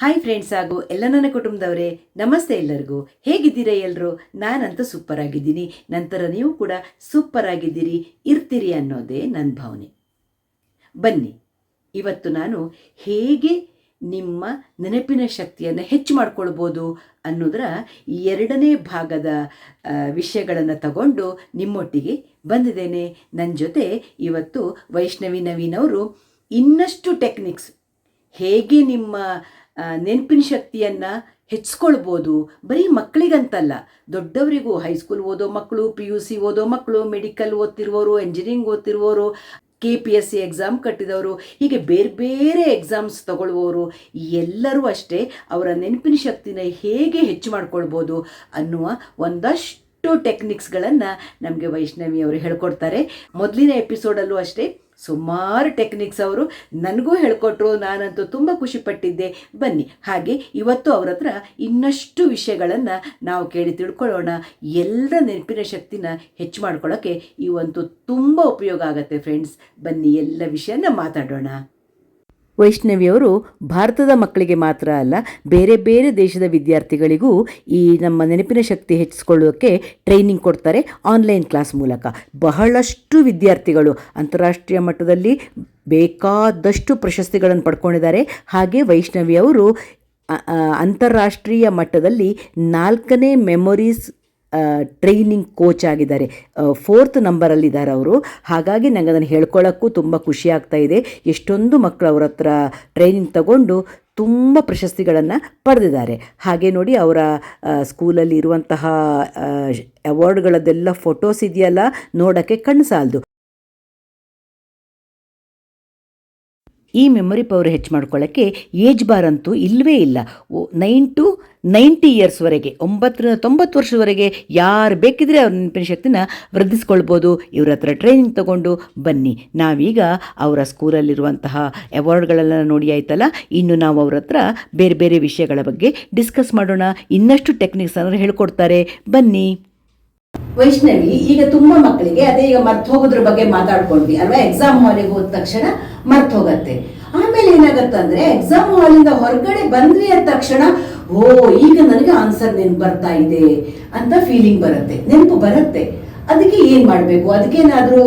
Hi friends ಹಾಗೂ ಎಲ್ಲ ನನ್ನ ಕುಟುಂಬದವರೇ, ನಮಸ್ತೆ ಎಲ್ಲರಿಗೂ. ಹೇಗಿದ್ದೀರಾ ಎಲ್ಲರೂ ನಾನಂತೂ ಸೂಪರ್ ಆಗಿದ್ದೀನಿ. ನಂತರ ನೀವು ಕೂಡ ಸೂಪರ್ ಆಗಿದ್ದೀರಿ, ಇರ್ತೀರಿ ಅನ್ನೋದೇ ನನ್ನ ಭಾವನೆ. ಬನ್ನಿ, ಇವತ್ತು ನಾನು ಹೇಗೆ ನಿಮ್ಮ ನೆನಪಿನ ಶಕ್ತಿಯನ್ನು ಹೆಚ್ಚು ಮಾಡ್ಕೊಳ್ಬೋದು ಅನ್ನೋದರ ಎರಡನೇ ಭಾಗದ ವಿಷಯಗಳನ್ನು ತಗೊಂಡು ನಿಮ್ಮೊಟ್ಟಿಗೆ ಬಂದಿದ್ದೇನೆ. ನನ್ನ ಜೊತೆ ಇವತ್ತು ವೈಷ್ಣವಿ ನವೀನ್ ಅವರು ಇನ್ನಷ್ಟು ಟೆಕ್ನಿಕ್ಸ್ ಹೇಗೆ ನಿಮ್ಮ ನೆನಪಿನ ಶಕ್ತಿಯನ್ನು ಹೆಚ್ಚಿಸ್ಕೊಳ್ಬೋದು. ಬರೀ ಮಕ್ಕಳಿಗಂತಲ್ಲ, ದೊಡ್ಡವರಿಗೂ ಹೈಸ್ಕೂಲ್ ಓದೋ ಮಕ್ಕಳು ಪಿ ಯು ಸಿ ಓದೋ ಮಕ್ಕಳು ಮೆಡಿಕಲ್ ಓದ್ತಿರುವವರು engineering ಓದ್ತಿರುವವರು K P S C exam ಕಟ್ಟಿದವರು, ಹೀಗೆ ಬೇರೆ ಬೇರೆ ಎಕ್ಸಾಮ್ಸ್ ತಗೊಳ್ಳುವವರು ಎಲ್ಲರೂ ಅಷ್ಟೇ ಅವರ ನೆನಪಿನ ಶಕ್ತಿನ ಹೇಗೆ ಹೆಚ್ಚು ಮಾಡ್ಕೊಳ್ಬೋದು ಅನ್ನುವ ಒಂದಷ್ಟು ಟೆಕ್ನಿಕ್ಸ್ಗಳನ್ನು ನಮಗೆ ವೈಷ್ಣವಿ ಅವರು ಹೇಳ್ಕೊಡ್ತಾರೆ. ಮೊದಲಿನ ಎಪಿಸೋಡಲ್ಲೂ ಅಷ್ಟೇ ಸುಮಾರು ಟೆಕ್ನಿಕ್ಸ್ ಅವರು ನನಗೂ ಹೇಳ್ಕೊಟ್ರು, ನಾನಂತೂ ತುಂಬ ಖುಷಿಪಟ್ಟಿದ್ದೆ ಬನ್ನಿ, ಹಾಗೆ ಇವತ್ತು ಅವ್ರ ಹತ್ರ ಇನ್ನಷ್ಟು ವಿಷಯಗಳನ್ನು ನಾವು ಕೇಳಿ ತಿಳ್ಕೊಳ್ಳೋಣ. ಎಲ್ಲರ ನೆನಪಿನ ಶಕ್ತಿನ ಹೆಚ್ಚು ಮಾಡ್ಕೊಳ್ಳೋಕ್ಕೆ ಇವಂತೂ ತುಂಬ ಉಪಯೋಗ ಆಗುತ್ತೆ ಫ್ರೆಂಡ್ಸ್ ಬನ್ನಿ, ಎಲ್ಲ ವಿಷಯನ ಮಾತಾಡೋಣ. ವೈಷ್ಣವಿಯವರು ಭಾರತದ ಮಕ್ಕಳಿಗೆ ಮಾತ್ರ ಅಲ್ಲ ಬೇರೆ ಬೇರೆ ದೇಶದ ವಿದ್ಯಾರ್ಥಿಗಳಿಗೂ ಈ ನಮ್ಮ ನೆನಪಿನ ಶಕ್ತಿ ಹೆಚ್ಚಿಸ್ಕೊಳ್ಳೋಕ್ಕೆ ಟ್ರೈನಿಂಗ್ ಕೊಡ್ತಾರೆ ಆನ್ಲೈನ್ ಕ್ಲಾಸ್ ಮೂಲಕ. ಬಹಳಷ್ಟು ವಿದ್ಯಾರ್ಥಿಗಳು ಅಂತಾರಾಷ್ಟ್ರೀಯ ಮಟ್ಟದಲ್ಲಿ ಬೇಕಾದಷ್ಟು ಪ್ರಶಸ್ತಿಗಳನ್ನು ಪಡ್ಕೊಂಡಿದ್ದಾರೆ. ಹಾಗೆ ವೈಷ್ಣವಿಯವರು ಅ- ಅ, ಅಂತಾರಾಷ್ಟ್ರೀಯ ಮಟ್ಟದಲ್ಲಿ ನಾಲ್ಕನೇ ಮೆಮೊರೀಸ್ ಟ್ರೈನಿಂಗ್ ಕೋಚ್ ಆಗಿದ್ದಾರೆ. ಫೋರ್ತ್ ನಂಬರಲ್ಲಿದ್ದಾರೆ ಅವರು. ಹಾಗಾಗಿ ನನಗೆ ಅದನ್ನು ಹೇಳ್ಕೊಳ್ಳೋಕ್ಕೂ ತುಂಬ ಖುಷಿ ಆಗ್ತಾ ಇದೆ. ಎಷ್ಟೊಂದು ಮಕ್ಕಳು ಅವ್ರ ಹತ್ರ ಟ್ರೈನಿಂಗ್ ತಗೊಂಡು ತುಂಬ ಪ್ರಶಸ್ತಿಗಳನ್ನು ಪಡೆದಿದ್ದಾರೆ. ಹಾಗೆ ನೋಡಿ ಅವರ ಸ್ಕೂಲಲ್ಲಿ ಇರುವಂತಹ ಅವಾರ್ಡ್ಗಳದ್ದೆಲ್ಲ ಫೋಟೋಸ್ ಇದೆಯಲ್ಲ ನೋಡೋಕ್ಕೆ ಕಣ್ಣು ಸಾಲದು. ಈ ಮೆಮೊರಿ ಪವರ್ ಹೆಚ್ಚು ಮಾಡ್ಕೊಳ್ಳೋಕ್ಕೆ ಏಜ್ ಬಾರ್ ಅಂತೂ ಇಲ್ಲವೇ ಇಲ್ಲ. ನೈನ್ ಟು ನೈಂಟಿ ಇಯರ್ಸ್ವರೆಗೆ ಒಂಬತ್ತರಿಂದ ತೊಂಬತ್ತು ವರ್ಷದವರೆಗೆ ಯಾರು ಬೇಕಿದ್ರೆ ಅವ್ರ ನೆನಪಿನ ಶಕ್ತಿನ ವೃದ್ಧಿಸ್ಕೊಳ್ಬೋದು. ಇವ್ರ ಹತ್ರ ಟ್ರೈನಿಂಗ್ ತಗೊಂಡು ಬನ್ನಿ. ನಾವೀಗ ಅವರ ಸ್ಕೂಲಲ್ಲಿರುವಂತಹ ಅವಾರ್ಡ್ಗಳೆಲ್ಲ ನೋಡಿ ಆಯ್ತಲ್ಲ, ಇನ್ನು ನಾವು ಅವ್ರ ಹತ್ರ ಬೇರೆ ಬೇರೆ ವಿಷಯಗಳ ಬಗ್ಗೆ ಡಿಸ್ಕಸ್ ಮಾಡೋಣ. ಇನ್ನಷ್ಟು ಟೆಕ್ನಿಕ್ಸ್ ಅನ್ನೋರು ಹೇಳ್ಕೊಡ್ತಾರೆ. ಬನ್ನಿ. ವೈಷ್ಣವಿ, ಈಗ ತುಂಬಾ ಮಕ್ಕಳಿಗೆ ಅದೇ ಈಗ ಮರ್ತು ಹೋಗೋದ್ರ ಬಗ್ಗೆ ಮಾತಾಡ್ಕೊಂಡ್ವಿ ಅಲ್ವಾ? ಎಕ್ಸಾಮ್ ಹಾಲಿಗೆ ಹೋದ ತಕ್ಷಣ ಮರ್ತ್ ಹೋಗತ್ತೆ. ಆಮೇಲೆ ಏನಾಗತ್ತಂದ್ರೆ ಎಕ್ಸಾಮ್ ಹಾಲಿಂದ ಹೊರಗಡೆ ಬಂದ್ವಿ ಅಂದ ತಕ್ಷಣ, ಓ, ಈಗ ನನಗೆ ಆನ್ಸರ್ ನೆನ್ಪು ಬರ್ತಾ ಇದೆ ಅಂತ ಫೀಲಿಂಗ್ ಬರುತ್ತೆ. ನೆನಪು ಬರುತ್ತೆ. ಅದಕ್ಕೆ ಏನ್ ಮಾಡ್ಬೇಕು? ಅದಕ್ಕೇನಾದ್ರೂ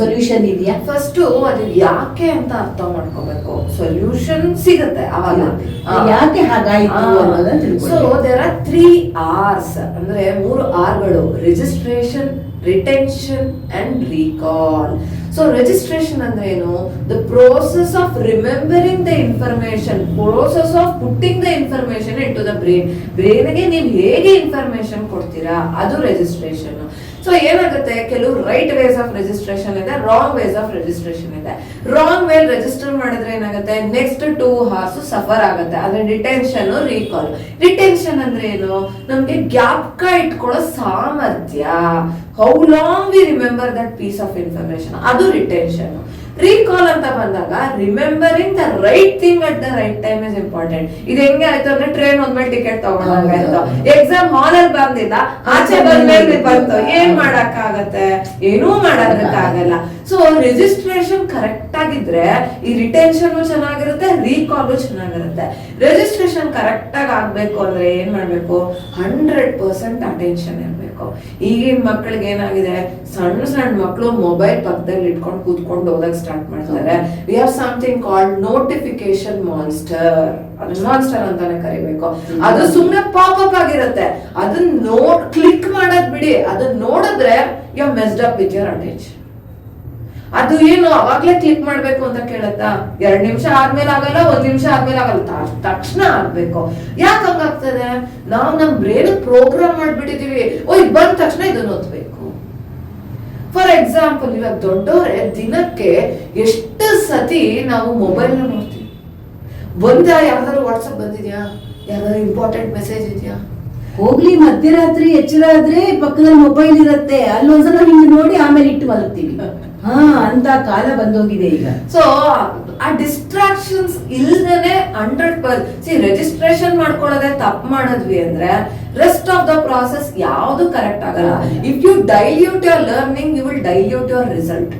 ಸೊಲ್ಯೂಷನ್ ಇದೆಯಾ? ಫಸ್ಟ್ ಅದು ಯಾಕೆ ಅಂತ ಅರ್ಥ ಮಾಡ್ಕೋಬೇಕು. ಸೊಲ್ಯೂಷನ್ ಸಿಗುತ್ತೆ ಅವಾಗ. ಯಾಕೆ ಹಾಗಾಯಿತು. So there are three R's ಅಂದ್ರೆ ಮೂರು ಆರ್ಗಳು registration retention and recall so registration ಅಂದ್ರೆ ಏನು? The process of remembering the information process of putting the information into the brain ಬ್ರೈನ್ಗೆ ನೀವು ಹೇಗೆ ಇನ್ಫಾರ್ಮೇಶನ್ ಕೊಡ್ತೀರಾ? ಅದು ರಿಜಿಸ್ಟ್ರೇಷನ್ ಸೊ ಏನಾಗುತ್ತೆ? ಕೆಲವು ರೈಟ್ ವೇಸ್ ಆಫ್ ರಿಜಿಸ್ಟ್ರೇಷನ್ ಇದೆ ರಾಂಗ್ ವೇಸ್ ಆಫ್ ರಿಜಿಸ್ಟ್ರೇಷನ್ ಇದೆ. ರಾಂಗ್ ವೇ ರಿಜಿಸ್ಟರ್ ಮಾಡಿದ್ರೆ ಏನಾಗುತ್ತೆ? ನೆಕ್ಸ್ಟ್ ಟೂ ಹಾರ್ಸ್ ಸಫರ್ ಆಗುತ್ತೆ. ಅಂದ್ರೆ ಡಿಟೆನ್ಷನ್ ರೀಕಾಲ್ ಡಿಟೆನ್ಷನ್ ಅಂದ್ರೆ ಏನು? ನಮ್ಗೆ ಗ್ಯಾಪ್ಕ ಇಟ್ಕೊಳ್ಳೋ ಸಾಮರ್ಥ್ಯ. How long we remember that piece of information ಅದು ರಿಟೆನ್ಷನ್ ರೀಕಾಲ್ ಅಂತ ಬಂದಾಗ remembering the right thing at the right time is important ಇದು ಹೆಂಗೆ ಆಯ್ತು ಅಂದ್ರೆ ಟ್ರೈನ್ ಒಂದ್ಮೇಲೆ ಟಿಕೆಟ್ ತಗೊಂಡಾಗಾಯ್ತು ಎಕ್ಸಾಮ್ ಹಾಲ್ ಅಲ್ಲಿ ಬಂದಿದ್ದ ಆಚೆ ಬಂದ್ಮೇಲೆ ಬಂತು. ಏನ್ ಮಾಡಕ್ ಆಗತ್ತೆ ಏನೂ ಮಾಡೋದಕ್ಕಾಗಲ್ಲ. ಸೊ ರಿಜಿಸ್ಟ್ರೇಷನ್ ಕರೆಕ್ಟ್ ಆಗಿದ್ರೆ ಈ ರಿಟೆನ್ಷನ್ ಚೆನ್ನಾಗಿರುತ್ತೆ ರೀಕಾಲು ಚೆನ್ನಾಗಿರುತ್ತೆ. ರಿಜಿಸ್ಟ್ರೇಷನ್ ಕರೆಕ್ಟ್ ಆಗಿ ಆಗ್ಬೇಕು ಅಂದ್ರೆ ಏನ್ ಮಾಡ್ಬೇಕು? ಹಂಡ್ರೆಡ್ ಪರ್ಸೆಂಟ್ ಅಟೆನ್ಷನ್ ಇರ್ಬೇಕು. ಈಗಿನ ಮಕ್ಕಳಿಗೆ ಏನಾಗಿದೆ? ಸಣ್ಣ ಸಣ್ಣ ಮಕ್ಕಳು ಮೊಬೈಲ್ ಪಕ್ಕದಲ್ಲಿ ಇಟ್ಕೊಂಡು ಕೂತ್ಕೊಂಡು ಓದಕ್ ಸ್ಟಾರ್ಟ್ ಮಾಡ್ತಾರೆ. We have something called notification monster ಅದು ಮಾನ್ಸ್ಟರ್ ಅಂತಾನೆ ಕರಿಬೇಕು. ಅದು ಸುಮ್ನೆ ಪಾಪ್ ಅಪ್ ಆಗಿರುತ್ತೆ. ಅದನ್ನ ನೋಡ್ ಕ್ಲಿಕ್ ಮಾಡೋದ್ ಬಿಡಿ. ಅದನ್ನ ನೋಡಿದ್ರೆ you messed up with your attention ಅದು ಏನು ಅವಾಗ್ಲೇ ಕ್ಲಿಕ್ ಮಾಡ್ಬೇಕು ಅಂತ ಕೇಳತ್ತಾ ಎರಡ್ ನಿಮಿಷ ಆದ್ಮೇಲೆ ಆಗಲ್ಲ, ಒಂದ್ ನಿಮಿಷ ಆದ್ಮೇಲೆ ಆಗಲ್ಲ. ತಕ್ಷಣ ಆಗ್ಬೇಕು. ಯಾಕೆ ಹಂಗಾಗ್ತದೆ? ನಾವು ನಮ್ ಬ್ರೇನ್ ಪ್ರೋಗ್ರಾಮ್ ಮಾಡ್ಬಿಟ್ಟಿದೀವಿ. ಓ ಇದು ಬಂದ ತಕ್ಷಣ ಇದನ್ನ ಓದ್ಬೇಕು. ಫಾರ್ ಎಕ್ಸಾಂಪಲ್ ಇವಾಗ ದೊಡ್ಡವರೇ ದಿನಕ್ಕೆ ಎಷ್ಟು ಸತಿ ನಾವು ಮೊಬೈಲ್ ನೋಡ್ತೀವಿ. ಬಂದ ಯಾವ್ದಾದ್ರು ವಾಟ್ಸಪ್ ಬಂದಿದ್ಯಾ? ಯಾವ್ದಾದ್ರು ಇಂಪಾರ್ಟೆಂಟ್ ಮೆಸೇಜ್ ಇದೆಯಾ? ಹೋಗ್ಲಿ, ಮಧ್ಯರಾತ್ರಿ ಎಚ್ಚರ ಆದ್ರೆ ಪಕ್ಕದಲ್ಲಿ ಮೊಬೈಲ್ ಇರುತ್ತೆ. ಅಲ್ಲೊಂದ್ಸಲ ನಿಮ್ಗೆ ನೋಡಿ ಆಮೇಲೆ ಇಟ್ಟು ಮಲಗ್ತೀವಿ. ಹಾ, ಅಂತ ಕಾಲ ಬಂದೋಗಿದೆ ಈಗ. ಸೊ ಆ ಡಿಸ್ಟ್ರಾಕ್ಷನ್ಸ್ ಇಲ್ದೇನೆ ಹಂಡ್ರೆಡ್ ಪರ್ ಸಿ ರಿಜಿಸ್ಟ್ರೇಷನ್ ಮಾಡ್ಕೊಳ್ಳೋದೇ ತಪ್ಪು ಮಾಡಿದ್ವಿ ಅಂದ್ರೆ ರೆಸ್ಟ್ ಆಫ್ ದ ಪ್ರಾಸೆಸ್ ಯಾವುದು ಕರೆಕ್ಟ್ ಆಗಲ್ಲ. If you dilute your learning you will dilute your result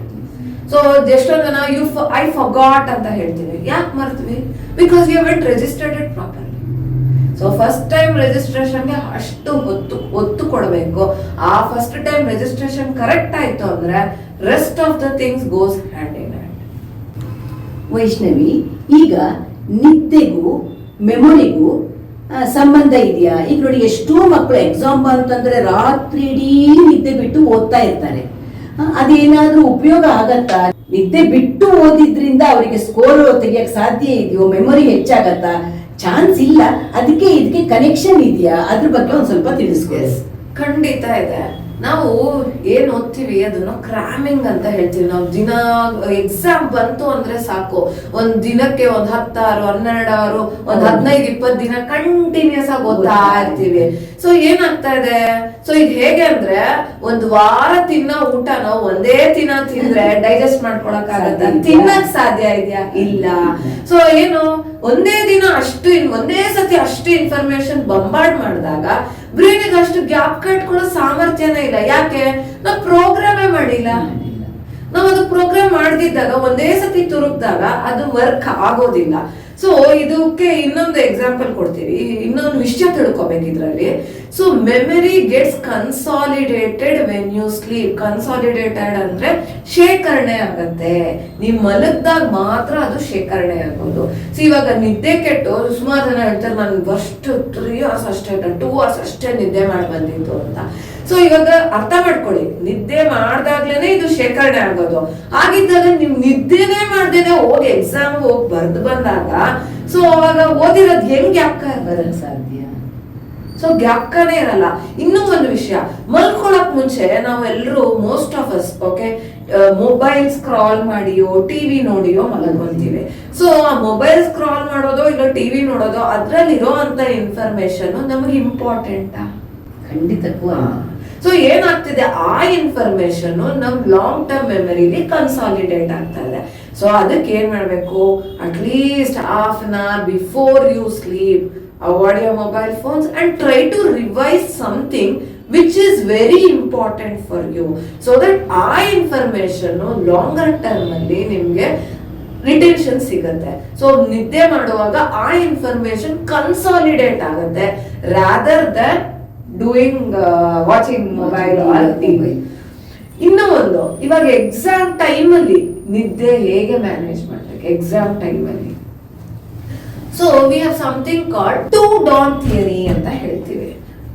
so ಎಷ್ಟೊಂದು ಜನ ಯು ಐ ಫಗಾಟ್ ಅಂತ ಹೇಳ್ತೀವಿ. ಯಾಕೆ ಮರ್ತೀವಿ? Because you with registered it properly so first time ರಿಜಿಸ್ಟ್ರೇಷನ್ಗೆ ಅಷ್ಟು ಒತ್ತು ಒತ್ತು ಕೊಡಬೇಕು. ಆ ಫಸ್ಟ್ ಟೈಮ್ ರಿಜಿಸ್ಟ್ರೇಷನ್ ಕರೆಕ್ಟ್ ಆಯ್ತು ಅಂದ್ರೆ rest of the things goes hand in hand Vaishnavi ಈಗ ನಿದ್ದೆಗೂ ಮೆಮೊರಿಗೂ ಸಂಬಂಧ ಇದೆಯಾ? ಈಗ ನೋಡಿ ಎಷ್ಟೋ ಮಕ್ಕಳು ಎಕ್ಸಾಮ್ ಬಂತಂದ್ರೆ ರಾತ್ರಿ ಇಡೀ ನಿದ್ದೆ ಬಿಟ್ಟು ಓದ್ತಾ ಇರ್ತಾರೆ. ಅದೇನಾದ್ರೂ ಉಪಯೋಗ ಆಗತ್ತಾ? ನಿದ್ದೆ ಬಿಟ್ಟು ಓದಿದ್ರಿಂದ ಅವರಿಗೆ ಸ್ಕೋರ್ ತೆಗಿಯಕ್ ಸಾಧ್ಯ ಇದೆಯೋ? ಮೆಮೊರಿ ಹೆಚ್ಚಾಗತ್ತಾ? ಚಾನ್ಸ್ ಇಲ್ಲ. ಅದಕ್ಕೆ ಇದಕ್ಕೆ ಕನೆಕ್ಷನ್ ಇದೆಯಾ? ಅದ್ರ ಬಗ್ಗೆ ಒಂದ್ ಸ್ವಲ್ಪ ತಿಳಿಸ್ಕೊಡಿ. ಖಂಡಿತ ಇದೆ. ನಾವು ಏನ್ ಓದ್ತೀವಿ ಅದನ್ನ ಕ್ರಾಮಿಂಗ್ ಅಂತ ಹೇಳ್ತೀವಿ. ನಾವು ದಿನ ಎಕ್ಸಾಮ್ ಬಂತು ಅಂದ್ರೆ ಸಾಕು. ಒಂದ್ ದಿನಕ್ಕೆ ಒಂದ್ ಹತ್ತಾರು ಹನ್ನೆರಡಾರು ಒಂದ್ ಹದಿನೈದು ಇಪ್ಪತ್ ದಿನ ಕಂಟಿನ್ಯೂಸ್ ಆಗಿ ಓದ್ತಾ ಇರ್ತೀವಿ. ಸೊ ಏನಾಗ್ತಾ ಇದೆ? ಸೊ ಇದು ಹೇಗೆ ಅಂದ್ರೆ ಒಂದ್ ವಾರ ತಿನ್ನೋ ಊಟನ ಒಂದೇ ದಿನ ತಿಂದ್ರೆ ಡೈಜೆಸ್ಟ್ ಮಾಡ್ಕೊಳಕ್ ಆಗತ್ತ? ತಿನ್ನಕ್ ಸಾಧ್ಯ ಇದೆಯಾ? ಇಲ್ಲ. ಸೊ ಏನು ಒಂದೇ ದಿನ ಅಷ್ಟು ಇನ್- ಒಂದೇ ಸತಿ ಅಷ್ಟು ಇನ್ಫಾರ್ಮೇಶನ್ ಬಂಬಾರ್ಡ್ ಮಾಡಿದಾಗ ಬ್ರೈನಿಗೆ ಅಷ್ಟು ಗ್ಯಾಪ್ ಕಟ್ಕೊಳ್ಳೋ ಸಾಮರ್ಥ್ಯನೇ ಇಲ್ಲ. ಯಾಕೆ? ನಾವು ಪ್ರೋಗ್ರಾಮೇ ಮಾಡಿಲ್ಲ. ನಾವು ಅದು ಪ್ರೋಗ್ರಾಮ್ ಮಾಡದಿದ್ದಾಗ, ಒಂದೇ ಸತಿ ತುರುಕ್ದಾಗ ಅದು ವರ್ಕ್ ಆಗೋದಿಲ್ಲ. ಸೊ ಇದಕ್ಕೆ ಇನ್ನೊಂದು ಎಕ್ಸಾಂಪಲ್ ಕೊಡ್ತೀವಿ. ಇನ್ನೊಂದು ವಿಷಯ ತಿಳ್ಕೊಬೇಕು ಇದರಲ್ಲಿ. So memory gets consolidated when you sleep consolidated ಅಂದ್ರೆ ಶೇಖರಣೆ ಆಗತ್ತೆ. ನೀವ್ ಮಲಗ್ದಾಗ ಮಾತ್ರ ಅದು ಶೇಖರಣೆ ಆಗೋದು ಸೊ ಇವಾಗ ನಿದ್ದೆ ಕೆಟ್ಟು, ಸುಮಾರು ಜನ ಹೇಳ್ತಾರೆ, ನಾನು ಫಸ್ಟ್ ತ್ರೀ ಅವರ್ಸ್ ಅಷ್ಟೇ ಟೂ ಅವರ್ಸ್ ಅಷ್ಟೇ ನಿದ್ದೆ ಮಾಡಿ ಬಂದಿತ್ತು ಅಂತ. ಸೊ ಇವಾಗ ಅರ್ಥ ಮಾಡ್ಕೊಳ್ಳಿ. ನಿದ್ದೆ ಮಾಡ್ದಾಗ್ಲೇನೆ ಇದು ಶೇಖರಣೆ ಆಗೋದು. ಆಗಿದ್ದಾಗ ನಿಮ್ ನಿದ್ದೆನೆ ಮಾಡ್ದೇನೆ ಹೋಗಿ ಎಕ್ಸಾಮ್ ಹೋಗಿ ಬರ್ದು ಬಂದಾಗ ಸೊ ಅವಾಗ ಓದಿರೋದ್ ಹೆಂಗ್ ಯಾಕ ಬರಕ್ ಸಾಧ್ಯ? ಸೊ ಗ್ಯಾಪ್ಕನೇ ಇರಲ್ಲ. ಇನ್ನೂ ಒಂದು ವಿಷಯ. ಮಲ್ಕೊಳಕ್ ಮುಂಚೆ ನಾವೆಲ್ಲರೂ most of us okay mobile scroll ಮಾಡಿಯೋ TV ನೋಡಿಯೋ ಮಲಗೊಂತೀವಿ ಸೊ ಆ ಮೊಬೈಲ್ ಸ್ಕ್ರಾಲ್ ಮಾಡೋದೋ ಇಲ್ಲ ಟಿವಿ ನೋಡೋದೋ ಅದ್ರಲ್ಲಿರೋ ಅಂತ ಇನ್ಫಾರ್ಮೇಶನ್ ನಮಗೆ ಇಂಪಾರ್ಟೆಂಟಾ ಖಂಡಿತಕ್ಕೂ. ಅಲ್ಲ. ಸೊ ಏನಾಗ್ತಿದೆ? ಆ ಇನ್ಫಾರ್ಮೇಶನ್ ನಮ್ ಲಾಂಗ್ ಟರ್ಮ್ ಮೆಮರಿಲಿ ಕನ್ಸಾಲಿಡೇಟ್ ಆಗ್ತಾ ಇದೆ. ಸೊ ಅದಕ್ಕೆ ಏನ್ ಮಾಡ್ಬೇಕು? At least half an hour before you sleep avoid your mobile phones and try to revise something which is very important for you so that ಆ information longer term ಅಲ್ಲಿ ನಿಮ್ಗೆ retention ಸಿಗುತ್ತೆ. So ನಿದ್ದೆ ಮಾಡುವಾಗ ಆ ಇನ್ಫಾರ್ಮೇಶನ್ ಕನ್ಸಾಲಿಡೇಟ್ ಆಗುತ್ತೆ. Rather than doing watching mobile or TV ಇನ್ನೂ ಒಂದು ಇವಾಗ ಎಕ್ಸಾಮ್ ಟೈಮಲ್ಲಿ ನಿದ್ದೆ ಹೇಗೆ ಮ್ಯಾನೇಜ್ ಮಾಡ್ಬೇಕು? ಎಕ್ಸಾಮ್ ಟೈಮಲ್ಲಿ so we have something call two dawn theory ಅಂತ ಹೇಳ್ತೀವಿ.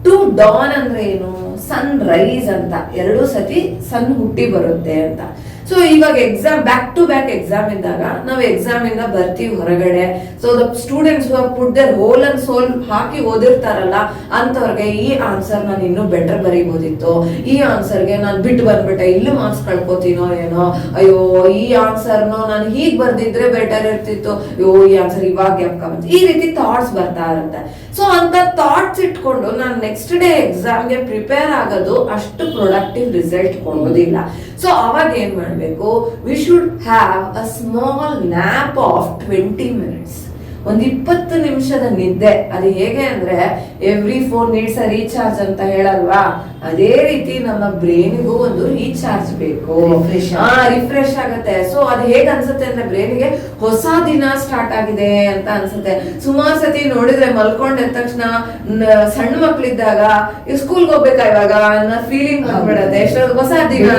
ಟು ಡಾನ್ ಅಂದ್ರೆ ಏನು? ಸನ್ ರೈಸ್ ಅಂತ. ಎರಡು ಸತಿ ಸನ್ ಹುಟ್ಟಿ ಬರುತ್ತೆ ಅಂತ. ಸೊ ಇವಾಗ exam back to back exam ಇದ್ದಾಗ ನಾವು ಎಕ್ಸಾಮ್ ಇಂದ ಬರ್ತೀವಿ ಹೊರಗಡೆ. So the students put their whole and soul ಹಾಕಿ ಓದಿರ್ತಾರಲ್ಲ ಅಂತವ್ರಿಗೆ ಈ ಆನ್ಸರ್ ನಾನು ಇನ್ನೂ ಬೆಟರ್ ಬರೀಬೋದಿತ್ತು. ಈ ಆನ್ಸರ್ಗೆ ನಾನು ಬಿಟ್ಟು ಬಂದ್ಬಿಟ್ಟೆ. ಇಲ್ಲೂ ಮಾರ್ಕ್ಸ್ ಕಳ್ಕೊತೀನೋ ಏನೋ? ಅಯ್ಯೋ, ಈ ಆನ್ಸರ್ನು ನಾನು ಹೀಗೆ ಬರ್ದಿದ್ರೆ ಬೆಟರ್ ಇರ್ತಿತ್ತು. ಅಯ್ಯೋ, ಈ ಆನ್ಸರ್ ಇವಾಗ ಯಾಕೆ ಈ ರೀತಿ ಥಾಟ್ಸ್ ಬರ್ತಾ ಇರುತ್ತೆ. ಸೊ ಅಂತ ಥಾಟ್ಸ್ ಇಟ್ಕೊಂಡು ನಾನು ನೆಕ್ಸ್ಟ್ ಡೇ ಎಕ್ಸಾಮ್ಗೆ ಪ್ರಿಪೇರ್ ಆಗೋದು ಅಷ್ಟು ಪ್ರೊಡಕ್ಟಿವ್ ರಿಸಲ್ಟ್ ಕೊಡೋದಿಲ್ಲ. ಸೊ ಅವಾಗ ಏನು ಮಾಡಬೇಕು? We should have a small nap of twenty minutes ಒಂದ್ ಇಪ್ಪತ್ತು ನಿಮಿಷದ ನಿದ್ದೆ. ಅದು ಹೇಗೆ ಅಂದ್ರೆ every four needs a recharge ಅಂತ ಹೇಳಲ್ವಾ? ಅದೇ ರೀತಿ ನಮ್ಮ ಬ್ರೈನ್ಗೂ ಒಂದು ರೀಚಾರ್ಜ್ ಬೇಕು. ರಿಫ್ರೆಶ್ ಆಗುತ್ತೆ. ಸೊ ಅದು ಹೇಗ್ ಅನ್ಸುತ್ತೆ ಅಂದ್ರೆ ಬ್ರೈನ್ಗೆ ಹೊಸ ದಿನ ಸ್ಟಾರ್ಟ್ ಆಗಿದೆ ಅಂತ ಅನ್ಸುತ್ತೆ. ಸುಮಾರು ಸತಿ ನೋಡಿದ್ರೆ ಮಲ್ಕೊಂಡ ತಕ್ಷಣ ಸಣ್ಣ ಮಕ್ಳಿದ್ದಾಗ ಸ್ಕೂಲ್ಗೆ ಹೋಗ್ಬೇಕಾ ಇವಾಗ? ಅನ್ನೋ ಫೀಲಿಂಗ್ ಬಂದ್ಬಿಡತ್ತೆ. ಎಷ್ಟೊಂದು ಹೊಸ ದಿನ.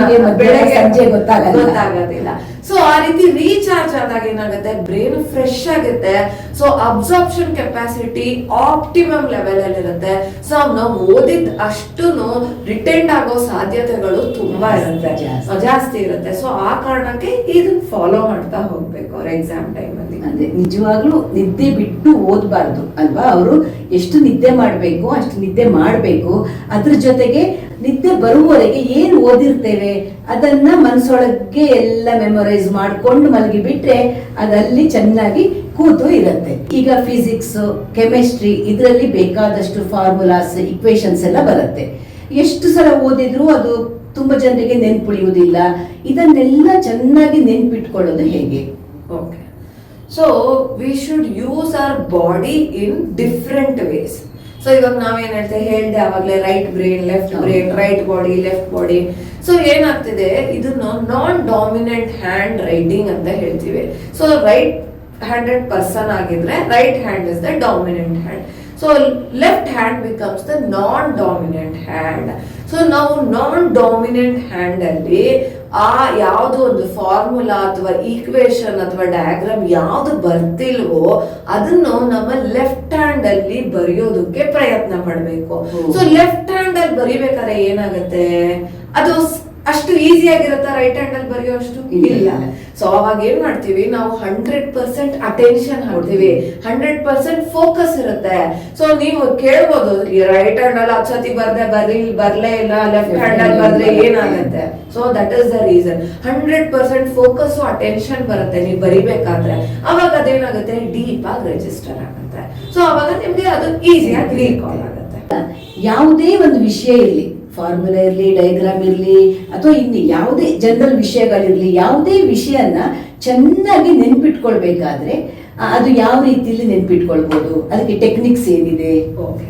ಬೆಳಗ್ಗೆ ಸಂಜೆ ಗೊತ್ತಾಗಲ್ಲ. ಗೊತ್ತಾಗೋದಿಲ್ಲ. ಸೊ ಆ ರೀತಿ ರೀಚಾರ್ಜ್ ಆದಾಗ ಏನಾಗುತ್ತೆ? ಬ್ರೈನ್ ಫ್ರೆಶ್ ಆಗುತ್ತೆ. So absorption capacity optimum level ಅಲ್ಲಿ ಇರುತ್ತೆ ಸೊ ನಾವು ಓದಿದ ಅಷ್ಟು ರಿಟೈನ್ಡ್ ಆಗೋ ಸಾಧ್ಯತೆಗಳು ತುಂಬಾ ಇರುತ್ತೆ. ಜಾಸ್ತಿ. ಇರುತ್ತೆ. ಸೊ ಆ ಕಾರಣಕ್ಕೆ ಇದನ್ನ ಫಾಲೋ ಮಾಡ್ತಾ ಹೋಗ್ಬೇಕು ಅವ್ರ ಎಕ್ಸಾಮ್ ಟೈಮ್ ಅಲ್ಲಿ. ಅದೇ ನಿಜವಾಗ್ಲೂ ನಿದ್ದೆ ಬಿಟ್ಟು ಓದ್ಬಾರ್ದು ಅಲ್ವಾ? ಅವರು ಎಷ್ಟು ನಿದ್ದೆ ಮಾಡಬೇಕು ಅಷ್ಟು ನಿದ್ದೆ ಮಾಡಬೇಕು. ಅದ್ರ ಜೊತೆಗೆ ನಿದ್ದೆ ಬರುವವರೆಗೆ ಏನು ಓದಿರ್ತೇವೆ? ಅದನ್ನ ಮನಸ್ಸೊಳಗೆ ಎಲ್ಲ ಮೆಮೊರೈಸ್ ಮಾಡ್ಕೊಂಡು ಮಲಗಿ ಬಿಟ್ರೆ ಅದಲ್ಲಿ ಚೆನ್ನಾಗಿ ಕೂತು ಇರುತ್ತೆ. ಈಗ ಫಿಸಿಕ್ಸ್ ಕೆಮಿಸ್ಟ್ರಿ ಇದರಲ್ಲಿ ಬೇಕಾದಷ್ಟು ಫಾರ್ಮುಲಾಸ್ ಇಕ್ವೇಶನ್ಸ್ ಎಲ್ಲ ಬರುತ್ತೆ. ಎಷ್ಟು ಸಲ ಓದಿದ್ರು ಅದು ತುಂಬಾ ಜನರಿಗೆ ನೆನ್ಪುಳಿಯುವುದಿಲ್ಲ. ಇದನ್ನೆಲ್ಲ ಚೆನ್ನಾಗಿ ನೆನ್ಪಿಟ್ಕೊಳ್ಳೋದು ಹೇಗೆ? Okay so we should use our body in different ways so ಇವಾಗ ನಾವೇನ್ ಹೇಳ್ತೇವೆ? ಹೇಳ್ದೆ ಆವಾಗಲೇ right brain left. Brain right body left body so ಏನಾಗ್ತಿದೆ? ಇದನ್ನು ನಾನ್ ಡಾಮಿನೆಂಟ್ ಹ್ಯಾಂಡ್ ರೈಟಿಂಗ್ ಅಂತ ಹೇಳ್ತೀವಿ. ಸೊ ರೈಟ್ ಹ್ಯಾಂಡೆಡ್ ಪರ್ಸನ್ ಆಗಿದ್ರೆ right hand is the dominant hand so left hand becomes the non dominant hand so ನಾವು non dominant hand ಅಲ್ಲಿ ಆ ಯಾವುದು ಒಂದು ಫಾರ್ಮುಲಾ ಅಥವಾ ಈಕ್ವೇಶನ್ ಅಥವಾ ಡಯಾಗ್ರಾಮ್ ಯಾವ್ದು ಬರ್ತಿಲ್ವೋ ಅದನ್ನು ನಮ್ಮ ಲೆಫ್ಟ್ ಹ್ಯಾಂಡ್ ಅಲ್ಲಿ ಬರೆಯೋದಕ್ಕೆ ಪ್ರಯತ್ನ ಪಡ್ಬೇಕು. ಸೊ ಲೆಫ್ಟ್ ಹ್ಯಾಂಡ್ ಅಲ್ಲಿ ಬರಿಬೇಕಾದ್ರೆ ಏನಾಗುತ್ತೆ? ಅದು ಅಷ್ಟು ಈಸಿ ಆಗಿರುತ್ತಾ ರೈಟ್ ಹ್ಯಾಂಡ್ ಅಲ್ಲಿ ಬರೆಯೋ ಅಷ್ಟು ಇಲ್ಲ. ಇಲ್ಲ. ಸೊ ಅವಾಗ ಏನ್ ಮಾಡ್ತೀವಿ? ನಾವು ಹಂಡ್ರೆಡ್ ಪರ್ಸೆಂಟ್ ಅಟೆನ್ಷನ್ ಹಾಕ್ತೀವಿ. ಹಂಡ್ರೆಡ್ ಪರ್ಸೆಂಟ್ ಫೋಕಸ್ ಇರುತ್ತೆ. ಸೊ ನೀವು ಕೇಳ್ಬೋದು ರೈಟ್ ಹ್ಯಾಂಡ್ ಅಲ್ಲಿ ಅಚ್ಚತಿ ಬರ್ದೆ ಬರ್ಲಿ ಬರ್ಲೇ ಇಲ್ಲ ಲೆಫ್ಟ್ ಹ್ಯಾಂಡ್ ಅಲ್ಲಿ ಬರ್ದ್ರೆ ಏನಾಗುತ್ತೆ? So that is the reason hundred percent focus attention ಬರುತ್ತೆ ನೀವು ಬರಿಬೇಕಾದ್ರೆ. ಅವಾಗ ಅದೇನಾಗುತ್ತೆ? ಡೀಪ್ ಆಗಿ ರಿಜಿಸ್ಟರ್ ಆಗುತ್ತೆ. ಸೊ ಅವಾಗ ನಿಮ್ಗೆ ಅದು ಈಸಿಯಾಗಿ ರೀಕಾಲ್ ಆಗುತ್ತೆ. ಯಾವುದೇ ಒಂದು ವಿಷಯ ಇರಲಿ ಫಾರ್ಮುಲಾ ಇರಲಿ ಡಯಾಗ್ರಾಮ್ ಇರಲಿ, ಅಥವಾ ಇನ್ನು ಯಾವುದೇ ಜನರಲ್ ವಿಷಯಗಳಿರಲಿ, ಯಾವುದೇ ವಿಷಯನ ಚೆನ್ನಾಗಿ ನೆನ್ಪಿಟ್ಕೊಳ್ಬೇಕಾದ್ರೆ ಅದು ಯಾವ ರೀತಿಯಲ್ಲಿ ನೆನ್ಪಿಟ್ಕೊಳ್ಬೋದು? ಅದಕ್ಕೆ ಟೆಕ್ನಿಕ್ಸ್ ಏನಿದೆ? ಓಕೆ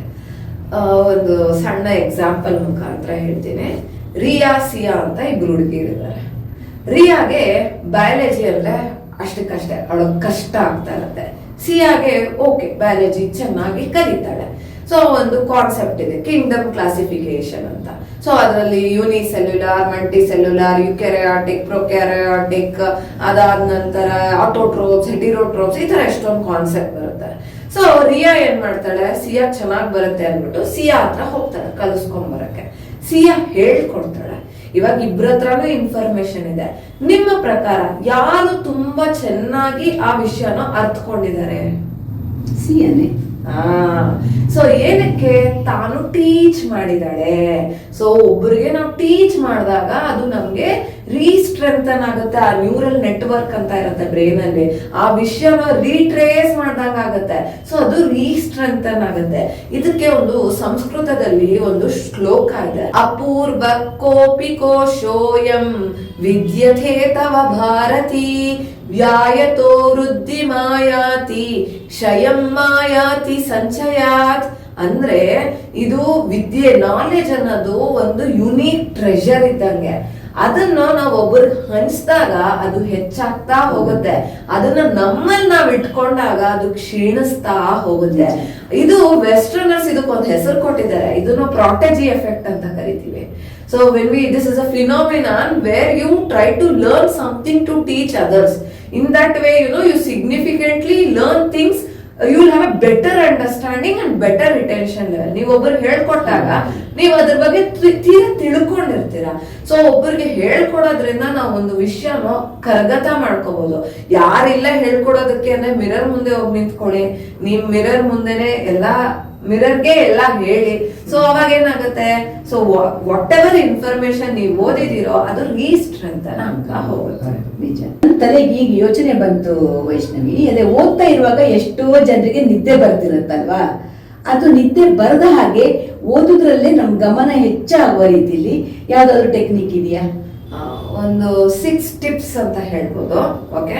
ಒಂದು ಸಣ್ಣ ಎಕ್ಸಾಂಪಲ್ ಮುಖಾಂತರ ಹೇಳ್ತೀನಿ. ರಿಯಾ ಸಿಯಾ ಅಂತ ಇಬ್ರು ಹುಡುಗಿರಿದ್ದಾರೆ ರಿಯಾಗೆ ಬಯಾಲಜಿ ಅಂದ್ರೆ ಅಷ್ಟಕ್ಕಷ್ಟೇ. ಅವಳು ಕಷ್ಟ ಆಗ್ತಾ ಇರುತ್ತೆ. ಸಿಯಾಗೆ ಓಕೆ ಬಯಾಲಜಿ ಚೆನ್ನಾಗಿ ಕಲಿತಾಳೆ. ಸೊ ಒಂದು ಕಾನ್ಸೆಪ್ಟ್ ಇದೆ ಕಿಂಗ್ಡಮ್ ಕ್ಲಾಸಿಫಿಕೇಶನ್ ಅಂತ. ಸೊ ಅದರಲ್ಲಿ unicellular multicellular eukaryotic prokaryotic ಅದಾದ ನಂತರ ಆಟೋಟ್ರೋಪ್ಸ್ ಹೆಟಿರೋಟ್ರೋಪ್ಸ್ ಈ ತರ ಎಷ್ಟೊಂದು ಕಾನ್ಸೆಪ್ಟ್ ಬರುತ್ತೆ. ಸೊ ರಿಯಾ ಏನ್ ಮಾಡ್ತಾಳೆ? ಸಿಯಾ ಚೆನ್ನಾಗಿ ಬರುತ್ತೆ ಅಂದ್ಬಿಟ್ಟು ಸಿಯಾ ಹತ್ರ ಹೋಗ್ತಾಳೆ ಕಲಿಸ್ಕೊಂಡ್ ಬರಕ್ಕೆ. ಸಿಯಾ ಹೇಳ್ಕೊಡ್ತಾಳೆ. ಇವಾಗ ಇಬ್ರ ಹತ್ರನೂ ಇನ್ಫಾರ್ಮೇಶನ್ ಇದೆ. ನಿಮ್ಮ ಪ್ರಕಾರ ಯಾರು ತುಂಬಾ ಚೆನ್ನಾಗಿ ಆ ವಿಷಯನ ಅರ್ಥಕೊಂಡಿದ್ದಾರೆ ಸಿಯನೆ. ಸೊ ಏನಕ್ಕೆ? ತಾನು ಟೀಚ್ ಮಾಡಿದಾಳೆ ಸೊ ಒಬ್ಬರಿಗೆ ನಾವು ಟೀಚ್ ಮಾಡಿದಾಗ ಅದು ನಮ್ಗೆ ರೀಸ್ಟ್ರೆಂಥನ್ ಆಗುತ್ತೆ. ಆ ನ್ಯೂರಲ್ ನೆಟ್ವರ್ಕ್ ಅಂತ ಇರುತ್ತೆ ಬ್ರೈನ್ ಅಲ್ಲಿ. ಆ ವಿಷಯನ ರೀಟ್ರೇಸ್ ಮಾಡ್ದಂಗ ಆಗುತ್ತೆ. ಸೊ ಅದು ರೀಸ್ಟ್ರೆಂಥನ್ ಆಗುತ್ತೆ. ಇದಕ್ಕೆ ಒಂದು ಸಂಸ್ಕೃತದಲ್ಲಿ ಒಂದು ಶ್ಲೋಕ ಇದೆ. ಅಪೂರ್ವ ಕೋಪಿ ಕೋಶೋಯಂ ವಿದ್ಯತೆ ತವ ಭಾರತಿ ವ್ಯಾಯತೋ ವೃದ್ಧಿ ಮಾಯಾತಿ ಶಯಂ ಮಾಯಾತಿ ಸಂಚಯಾತ್. ಅಂದ್ರೆ ಇದು ವಿದ್ಯೆ ನಾಲೆಜ್ ಅನ್ನೋದು ಒಂದು ಯುನೀಕ್ ಟ್ರೆಷರ್ ಇದ್ದಂಗೆ. ಅದನ್ನ ನಾವು ಒಬ್ಬರು ಹಂಚಿದಾಗ ಅದು ಹೆಚ್ಚಾಗ್ತಾ ಹೋಗುತ್ತೆ. ಅದನ್ನ ನಮ್ಮಲ್ಲಿ ನಾವ್ ಇಟ್ಕೊಂಡಾಗ ಅದು ಕ್ಷೀಣಿಸ್ತಾ ಹೋಗುತ್ತೆ. ಇದು ವೆಸ್ಟರ್ನರ್ಸ್ ಇದಕ್ಕೊಂದು ಹೆಸರು ಕೊಟ್ಟಿದ್ದಾರೆ. ಇದನ್ನು ಪ್ರಾಟೆಜಿ ಎಫೆಕ್ಟ್ ಅಂತ ಕರಿತೀವಿ. So when we this is a phenomenon where you try to learn something to teach others in that way you know you significantly learn things you will have a better understanding and better retention level ನೀವು ಒಬ್ಬರು ಹೇಳ್ಕೊಟ್ಟಾಗ ನೀವು ಅದ್ರ ಬಗ್ಗೆ ತೀರ ತೀರಾ ತಿಳ್ಕೊಂಡಿರ್ತೀರಾ. So ಒಬ್ಬರಿಗೆ ಹೇಳ್ಕೊಡೋದ್ರಿಂದ ನಾವು ಒಂದು ವಿಷಯನ ಕರಗತ ಮಾಡ್ಕೋಬಹುದು ಯಾರಿಲ್ಲ ಹೇಳ್ಕೊಡೋದಕ್ಕೆ ಅಂದ್ರೆ ಮಿರರ್ ಮುಂದೆ ಹೋಗಿ ನಿಂತ್ಕೊಳ್ಳಿ. ನಿಮ್ ಮಿರರ್ ಮುಂದೆನೆ ಎಲ್ಲಾ ಮಿರರ್ಗೆ ಎಲ್ಲ ಹೇಳಿ. ಸೊ ಅವಾಗ ಏನಾಗುತ್ತೆ? ಸೊ ವಾಟ್ ಎವರ್ ಇನ್ಫಾರ್ಮೇಶನ್ ನೀವು ಓದಿದಿರೋ ಅದು ಲೀಸ್ಟ್ ಅಂತ ಹೋಗುತ್ತೆ. ನಿಜ. ತಲೆಗೆ ಈಗ ಯೋಚನೆ ಬಂತು ವೈಷ್ಣವಿ. ಅದೇ ಓದ್ತಾ ಇರುವಾಗ ಎಷ್ಟೋ ಜನರಿಗೆ ನಿದ್ದೆ ಬರ್ತಿರತ್ತಲ್ವಾ? ಅದು ನಿದ್ದೆ ಬರದ ಹಾಗೆ ಓದುದ್ರಲ್ಲೇ ನಮ್ ಗಮನ ಹೆಚ್ಚಾಗುವ ರೀತಿಲಿ ಯಾವ್ದಾದ್ರು ಟೆಕ್ನಿಕ್ ಇದೆಯಾ? ಒಂದು ಸಿಕ್ಸ್ ಟಿಪ್ಸ್ ಅಂತ ಹೇಳ್ಬೋದು. ಓಕೆ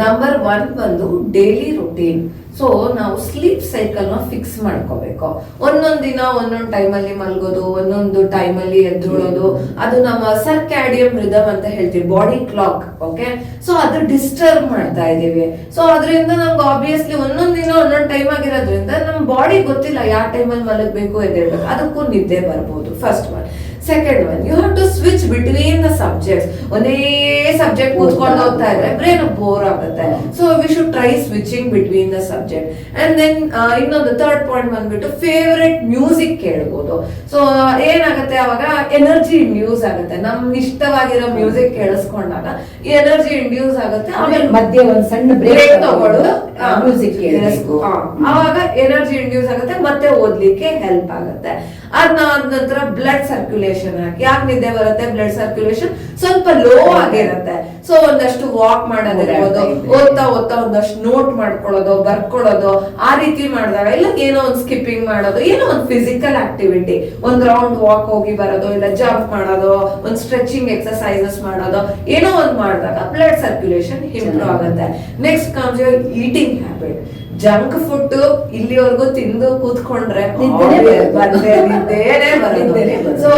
ನಂಬರ್ ಒನ್ ಬಂದು ಡೈಲಿ ರುಟೀನ್ ಸೊ ನಾವು ಸ್ಲೀಪ್ ಸೈಕಲ್ನ ಫಿಕ್ಸ್ ಮಾಡ್ಕೋಬೇಕು. ಒಂದೊಂದ್ ದಿನ, ಒಂದೊಂದ್ ಟೈಮಲ್ಲಿ ಮಲ್ಗೋದು, ಒಂದೊಂದು ಟೈಮಲ್ಲಿ ಎದ್ದೇಳೋದು ಅದು ನಮ್ಮ ಸರ್ಕ್ಯಾಡಿಯಂ ರಿದಮ್ ಅಂತ ಹೇಳ್ತೀವಿ ಬಾಡಿ ಕ್ಲಾಕ್ ಓಕೆ ಸೊ ಅದು ಡಿಸ್ಟರ್ಬ್ ಮಾಡ್ತಾ ಇದೀವಿ ಸೊ ಅದರಿಂದ ನಮ್ಗೆ ಆಬ್ವಿಯಸ್ಲಿ ಒಂದೊಂದ್ ದಿನ, ಒಂದೊಂದ್ ಟೈಮ್ ಆಗಿರೋದ್ರಿಂದ ನಮ್ಮ ಬಾಡಿ ಗೊತ್ತಿಲ್ಲ, ಯಾವ ಟೈಮಲ್ಲಿ ಮಲಗಬೇಕು, ಎದ್ದೇಳ್ಬೇಕು. ಅದಕ್ಕೂ ನಿದ್ದೆ ಬರ್ಬೋದು first one second one you have to switch between the subject ಒಂದೇ ಸಬ್ಜೆಕ್ಟ್ ಕೂತ್ಕೊಂಡು ಹೋಗ್ತಾ ಇದ್ರೆ ಬ್ರೇನ್ ಬೋರ್ ಆಗುತ್ತೆ. So we should try switching between the subject and then ಇನ್ನೊಂದು ಥರ್ಡ್ ಪಾಯಿಂಟ್ ಬಂದ್ಬಿಟ್ಟು ಫೇವ್ರೆಟ್ ಮ್ಯೂಸಿಕ್ ಕೇಳ್ಬೋದು. ಸೊ ಏನಾಗುತ್ತೆ ಅವಾಗ? ಎನರ್ಜಿ ಇಂಡ್ಯೂಸ್ ಆಗುತ್ತೆ. ನಮ್ ಇಷ್ಟವಾಗಿರೋ ಮ್ಯೂಸಿಕ್ ಕೇಳಿಸ್ಕೊಂಡಾಗ ಎನರ್ಜಿ ಇಂಡ್ಯೂಸ್ ಆಗುತ್ತೆ. ಆಮೇಲೆ ಮಧ್ಯೆ ಒಂದ್ ಸಣ್ಣ ಬ್ರೇಕ್ ತಗೊಳ್ಳೋದು ಮ್ಯೂಸಿಕ್ ಕೇಳಿಸ್ಕೊ. ಅವಾಗ ಎನರ್ಜಿ ಇಂಡ್ಯೂಸ್ ಆಗುತ್ತೆ ಮತ್ತೆ ಓದ್ಲಿಕ್ಕೆ ಹೆಲ್ಪ್ ಆಗುತ್ತೆ. ಅದಾದ ನಂತರ ಬ್ಲಡ್ ಸರ್ಕ್ಯುಲೇಷನ್ ಯಾಕೆ ನಿದ್ದೆ ಬರುತ್ತೆ? ಬ್ಲಡ್ ಸರ್ಕ್ಯುಲೇಷನ್ ಸ್ವಲ್ಪ ಲೋ ಆಗಿರುತ್ತೆ. ಸೊ ಒಂದಷ್ಟು ವಾಕ್ ಮಾಡೋದಿರ್ಬೋದು. ಓದ್ತಾ ಓದ್ತಾ ಒಂದಷ್ಟು ನೋಟ್ ಮಾಡ್ಕೊಳ್ಳೋದು ಬರ್ಕೊಳ್ಳೋದು ಆ ರೀತಿ ಮಾಡಿದಾಗ ಇಲ್ಲ ಏನೋ ಒಂದು ಸ್ಕಿಪ್ಪಿಂಗ್ ಮಾಡೋದು ಏನೋ ಒಂದು ಫಿಸಿಕಲ್ ಆಕ್ಟಿವಿಟಿ ಒಂದ್ ರೌಂಡ್ ವಾಕ್ ಹೋಗಿ ಬರೋದು ಇಲ್ಲ ಜಂಪ್ ಮಾಡೋದು ಒಂದು ಸ್ಟ್ರೆಚಿಂಗ್ ಎಕ್ಸರ್ಸೈಸಸ್ ಮಾಡೋದು ಏನೋ ಒಂದ್ ಮಾಡಿದಾಗ ಬ್ಲಡ್ ಸರ್ಕ್ಯುಲೇಷನ್ ಇಂಪ್ರೂವ್ ಆಗುತ್ತೆ. Next comes your eating habit junk food ಇಲ್ಲಿವರೆಗೂ ತಿಂದು ಕೂತ್ಕೊಂಡ್ರೆ ನಿದ್ದೆನೇ ಬರುತ್ತೆ. ಸೊ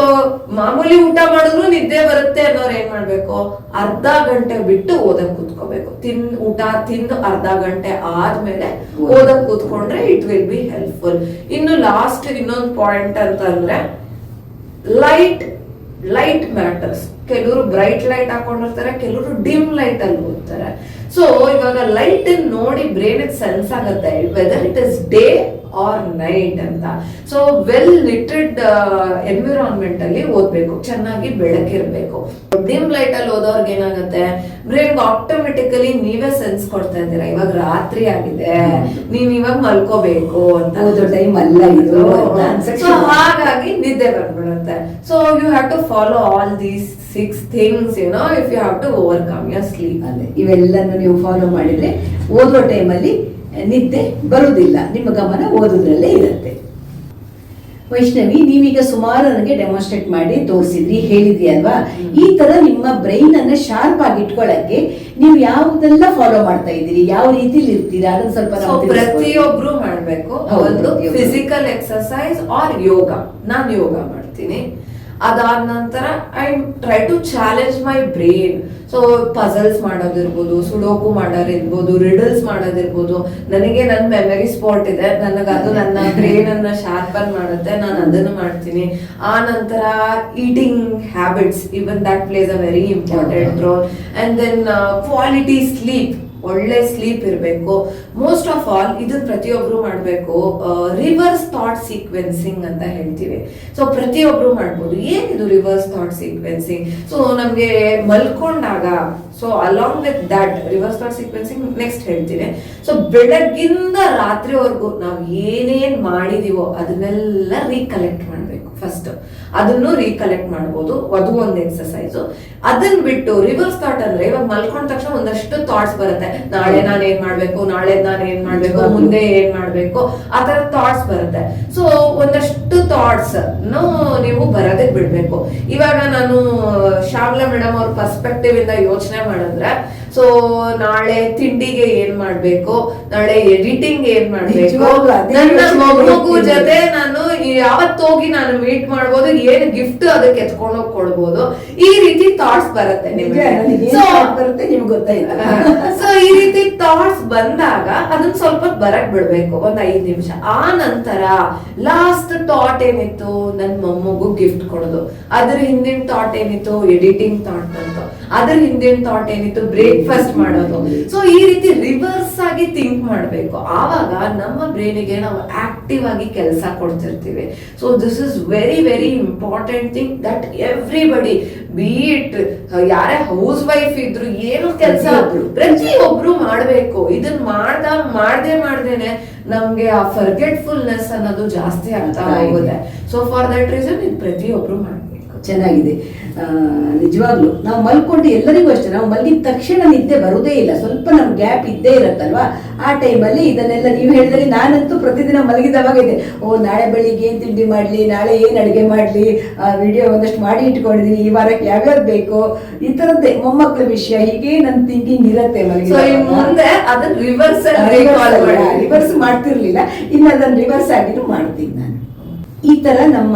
ಮಾಮೂಲಿ ಊಟ ಮಾಡಿದ್ರು ನಿದ್ದೆ ಬರುತ್ತೆ ಅನ್ನೋರು ಏನ್ ಮಾಡ್ಬೇಕು? ಅರ್ಧ ಗಂಟೆ ಬಿಟ್ಟು ಓದಕ್ ಕೂತ್ಕೋಬೇಕು. ತಿನ್ ಊಟ ತಿಂದು ಅರ್ಧ ಗಂಟೆ ಆದ್ಮೇಲೆ ಓದಕ್ ಕೂತ್ಕೊಂಡ್ರೆ ಇಟ್ ವಿಲ್ ಬಿ ಹೆಲ್ಪ್ಫುಲ್ ಇನ್ನು ಲಾಸ್ಟ್ ಇನ್ನೊಂದು ಪಾಯಿಂಟ್ ಅಂತಂದ್ರೆ ಲೈಟ್ ಲೈಟ್ ಮ್ಯಾಟರ್ಸ್ ಕೆಲವರು ಬ್ರೈಟ್ ಲೈಟ್ ಹಾಕೊಂಡಿರ್ತಾರೆ ಕೆಲವರು ಡಿಮ್ ಲೈಟ್ ಅಲ್ಲಿ ಓದ್ತಾರೆ. ಸೊ ಇವಾಗ ಲೈಟ್ ನೋಡಿ ಬ್ರೈನ್ ಸೆನ್ಸ್ ಆಗುತ್ತೆ whether it is day or night ಅಂತ. ಸೊ ವೆಲ್ ಲಿಟ್ರೆಡ್ ಎನ್ವಿರಾನ್ಮೆಂಟ್ ಅಲ್ಲಿ ಓದ್ಬೇಕು, ಚೆನ್ನಾಗಿ ಬೆಳಕಿರ್ಬೇಕು. ಡಿಮ್ ಲೈಟ್ ಅಲ್ಲಿ ಓದೋರ್ಗೆ ಏನಾಗುತ್ತೆ? ಬ್ರೈನ್ ಆಟೋಮೆಟಿಕಲಿ ನೀವೇ ಸೆನ್ಸ್ ಕೊಡ್ತಾ ಇದ್ದೀರಾ. ಇವಾಗ ರಾತ್ರಿ ಆಗಿದೆ. ನೀವ್ ಇವಾಗ ಮಲ್ಕೋಬೇಕು ಅಂತ. ಟೈಮ್ ಅಲ್ಲ ಇದು. ಹಾಗಾಗಿ ನಿದ್ದೆ ಬಂದ್ಬಿಡುತ್ತೆ so you have to follow all these six things you know if you have to overcome your sleep ಅಲ್ಲಿ ಇವೆಲ್ಲನೂ ನೀವು ಫಾಲೋ ಮಾಡಿದ್ರೆ ಓದೋ ಟೈಮಲ್ಲಿ ನಿದ್ದೆ ಬರುವುದಿಲ್ಲ ನಿಮ್ಮ ಗಮನ ಓದೋದ್ರಲ್ಲೇ ಇರುತ್ತೆ. ವೈಷ್ಣವಿ ನೀವೀಗ ಸುಮಾರು ನನಗೆ ಡೆಮಾನ್ಸ್ಟ್ರೇಟ್ ಮಾಡಿ ತೋರಿಸಿದ್ರಿ ಹೇಳಿದ್ರಿ ಅಲ್ವಾ? ಈ ತರ ನಿಮ್ಮ ಬ್ರೈನ್ ಅನ್ನ ಶಾರ್ಪ್ ಆಗಿ ಇಟ್ಕೊಳ್ಳಕ್ಕೆ ನೀವು ಯಾವುದೆಲ್ಲ ಫಾಲೋ ಮಾಡ್ತಾ ಇದ್ದೀರಿ? ಯಾವ ರೀತಿಲಿ ಇರ್ತೀರಾ? ಅದನ್ನ ಸ್ವಲ್ಪ. ಪ್ರತಿಯೊಬ್ರು ಮಾಡ್ಬೇಕು. ಫಿಸಿಕಲ್ ಎಕ್ಸರ್ಸೈಸ್ ಆರ್ ಯೋಗ ನಾನ್ ಯೋಗ ಮಾಡ್ತೀನಿ. ಅದಾದ ನಂತರ I try to challenge my brain so puzzles ಮಾಡೋದಿರ್ಬೋದು, sudoku ಮಾಡೋದಿರ್ಬೋದು ರಿಡಲ್ಸ್ ಮಾಡೋದಿರ್ಬೋದು. ನನಗೆ ನನ್ನ ಮೆಮರಿ ಸ್ಪಾಟ್ ಇದೆ. ನನಗೆ ಅದು ನನ್ನ ಬ್ರೈನ್ ಅನ್ನ ಶಾರ್ಪನ್ ಮಾಡುತ್ತೆ. ನಾನು ಅದನ್ನು ಮಾಡ್ತೀನಿ. ಆ ನಂತರ eating habits even that plays a very important role and then quality sleep ಒಳ್ಳೆ ಸ್ಲೀಪ್ ಇರಬೇಕು. ಮೋಸ್ಟ್ ಆಫ್ ಆಲ್ ಇದನ್ನ ಪ್ರತಿಯೊಬ್ರು ಮಾಡಬೇಕು ರಿವರ್ಸ್ ಥಾಟ್ ಸೀಕ್ವೆನ್ಸಿಂಗ್ ಅಂತ ಹೇಳ್ತೀವಿ. ಸೊ ಪ್ರತಿಯೊಬ್ರು ಮಾಡ್ಬೋದು. ಏನಿದು ರಿವರ್ಸ್ ಥಾಟ್ ಸೀಕ್ವೆನ್ಸಿಂಗ್ ಸೊ ನಮಗೆ ಮಲ್ಕೊಂಡಾಗ so along with that reverse thought sequencing next ಹೇಳ್ತೀನಿ. ಸೊ ಬೆಳಗ್ಗಿಂದ ರಾತ್ರಿವರೆಗೂ ನಾವು ಏನೇನ್ ಮಾಡಿದೀವೋ ಅದನ್ನೆಲ್ಲ ರೀಕಲೆಕ್ಟ್ ಮಾಡಬೇಕು ಫಸ್ಟ್ ಅದನ್ನು ರೀಕಲೆಕ್ಟ್ ಮಾಡ್ಬೋದು. ಅದು ಒಂದು ಎಕ್ಸಸೈಸ್ ಅದನ್ನ ಬಿಟ್ಟು ರಿವರ್ಸ್ ಥಾಟ್ ಅಂದ್ರೆ ಇವಾಗ ಮಲ್ಕೊಂಡ ತಕ್ಷಣ ಒಂದಷ್ಟು ಥಾಟ್ಸ್ ಬರುತ್ತೆ. ನಾಳೆ ನಾನು ಏನ್ ಮಾಡ್ಬೇಕು? ನಾಳೆ ನಾನು ಏನ್ ಮಾಡ್ಬೇಕು? ಮುಂದೆ ಏನ್ ಮಾಡ್ಬೇಕು? ಆ ತರ ಥಾಟ್ಸ್ ಬರುತ್ತೆ. ಸೊ ಒಂದಷ್ಟು ಥಾಟ್ಸ್ ನೀವು ಬರೋದಕ್ಕೆ ಬಿಡ್ಬೇಕು. ಇವಾಗ ನಾನು ಶ್ಯಾಮ್ಲಾ ಮೇಡಮ್ ಅವ್ರ ಪರ್ಸ್ಪೆಕ್ಟಿವ್ ಇಂದ ಯೋಚನೆ ಮಾಡಿದ್ರೆ ಸೊ ನಾಳೆ ತಿಂಡಿಗೆ ಏನ್ ಮಾಡ್ಬೇಕು? ನಾಳೆ ಎಡಿಟಿಂಗ್ ಏನ್ ಮಾಡ್ಬೇಕು? ನನ್ನ ಮಗು ಜೊತೆ ನಾನು ಯಾವತ್ತೋಗಿ ನಾನು ಮೀಟ್ ಮಾಡ್ಬೋದು ಏನ್ ಗಿಫ್ಟ್ ಅದಕ್ಕೆ ಎತ್ಕೊಂಡೋಗಿ ಕೊಡ್ಬೋದು? ಈ ರೀತಿ ಥಾಟ್ಸ್ ಬರುತ್ತೆ ಸೊ ಬರುತ್ತೆ ನಿಮ್ಗೆ ಗೊತ್ತಾಯ್ತು. ಸೊ ಈ ರೀತಿ ಥಾಟ್ಸ್ ಬಂದಾಗ ಅದನ್ನ ಸ್ವಲ್ಪ ಬರಕ್ ಬಿಡ್ಬೇಕು ಒಂದ್ ಐದ್ ನಿಮಿಷ. ಆ ನಂತರ ಲಾಸ್ಟ್ ಥಾಟ್ ಏನಿತ್ತು? ನನ್ ಮೊಮ್ಮಗು ಗಿಫ್ಟ್ ಕೊಡೋದು. ಅದ್ರ ಹಿಂದಿನ ಥಾಟ್ ಏನಿತ್ತು? ಎಡಿಟಿಂಗ್ ಥಾಟ್ ಅಂತ ಅದ್ರ ಹಿಂದಿನ ಥಾಟ್ ಏನಿತ್ತು? ಬ್ರೇಕ್ಫಾಸ್ಟ್ ಮಾಡೋದು. ಸೊ ಈ ರೀತಿ ರಿವರ್ಸ್ ಆಗಿ ಥಿಂಕ್ ಮಾಡ್ಬೇಕು. ಆವಾಗ ನಮ್ಮ ಬ್ರೈನಿಗೆ ನಾವು ಆಕ್ಟಿವ್ ಆಗಿ ಕೆಲಸ ಕೊಡ್ತಿರ್ತೀವಿ. So this is very very important thing that everybody be it ಯಾರೇ ಹೌಸ್ ವೈಫ್ ಇದ್ರು ಏನು ಕೆಲಸ ಪ್ರತಿಯೊಬ್ರು. ಪ್ರತಿಯೊಬ್ರು ಮಾಡ್ಬೇಕು ಇದನ್ ಮಾಡ್ದ ಮಾಡ್ದೆ ಮಾಡ್ದೇನೆ ನಮ್ಗೆ ಆ ಫರ್ಗೆಟ್ಫುಲ್ನೆಸ್ ಅನ್ನೋದು ಜಾಸ್ತಿ ಆಗ್ತಾ. ಹೋಗುತ್ತೆ ಸೊ ಫಾರ್ ದಟ್ ರೀಸನ್ ಇದು ಪ್ರತಿಯೊಬ್ರು ಮಾಡ್ಬೇಕು ಚೆನ್ನಾಗಿದೆ ನಿಜವಾಗ್ಲು. ನಾವು ಮಲ್ಕೊಂಡು ಎಲ್ಲರಿಗೂ ಅಷ್ಟೇ ನಾವು ಮಲಗಿದ ತಕ್ಷಣ ನಿದ್ದೆ ಬರುವುದೇ ಇಲ್ಲ. ಸ್ವಲ್ಪ ನಮ್ಗೆ ಗ್ಯಾಪ್ ಇದ್ದೇ ಇರತ್ತಲ್ವಾ? ಆ ಟೈಮಲ್ಲಿ ಇದನ್ನೆಲ್ಲ ನೀವು ಹೇಳಿದ್ರೆ ನಾನಂತೂ ಪ್ರತಿದಿನ ಮಲಗಿದವಾಗ ಇದೆ ಓ ನಾಳೆ ಬೆಳಿಗ್ಗೆ ಏನ್ ತಿಂಡಿ ಮಾಡ್ಲಿ ನಾಳೆ ಏನ್ ಅಡುಗೆ ಮಾಡ್ಲಿ ವಿಡಿಯೋ ಒಂದಷ್ಟು ಮಾಡಿ ಇಟ್ಕೊಂಡಿದೀನಿ ಈ ವಾರಕ್ಕೆ ಯಾವ್ಯಾವ್ದು ಬೇಕು ಈ ತರದ್ದೇ ಮೊಮ್ಮಕ್ಕಳ ವಿಷಯ ಹೀಗೆ ನನ್ನ ಥಿಂಕಿಂಗ್ ಇರತ್ತೆ ಮುಂದೆ ಅದನ್ನ ರಿವರ್ಸ್ ರಿವರ್ಸ್ ಮಾಡ್ತಿರ್ಲಿಲ್ಲ ಇನ್ನು ಅದನ್ನ ರಿವರ್ಸ್ ಆಗಿದ್ರು ಮಾಡ್ತೀನಿ ನಾನು. ಈ ತರ ನಮ್ಮ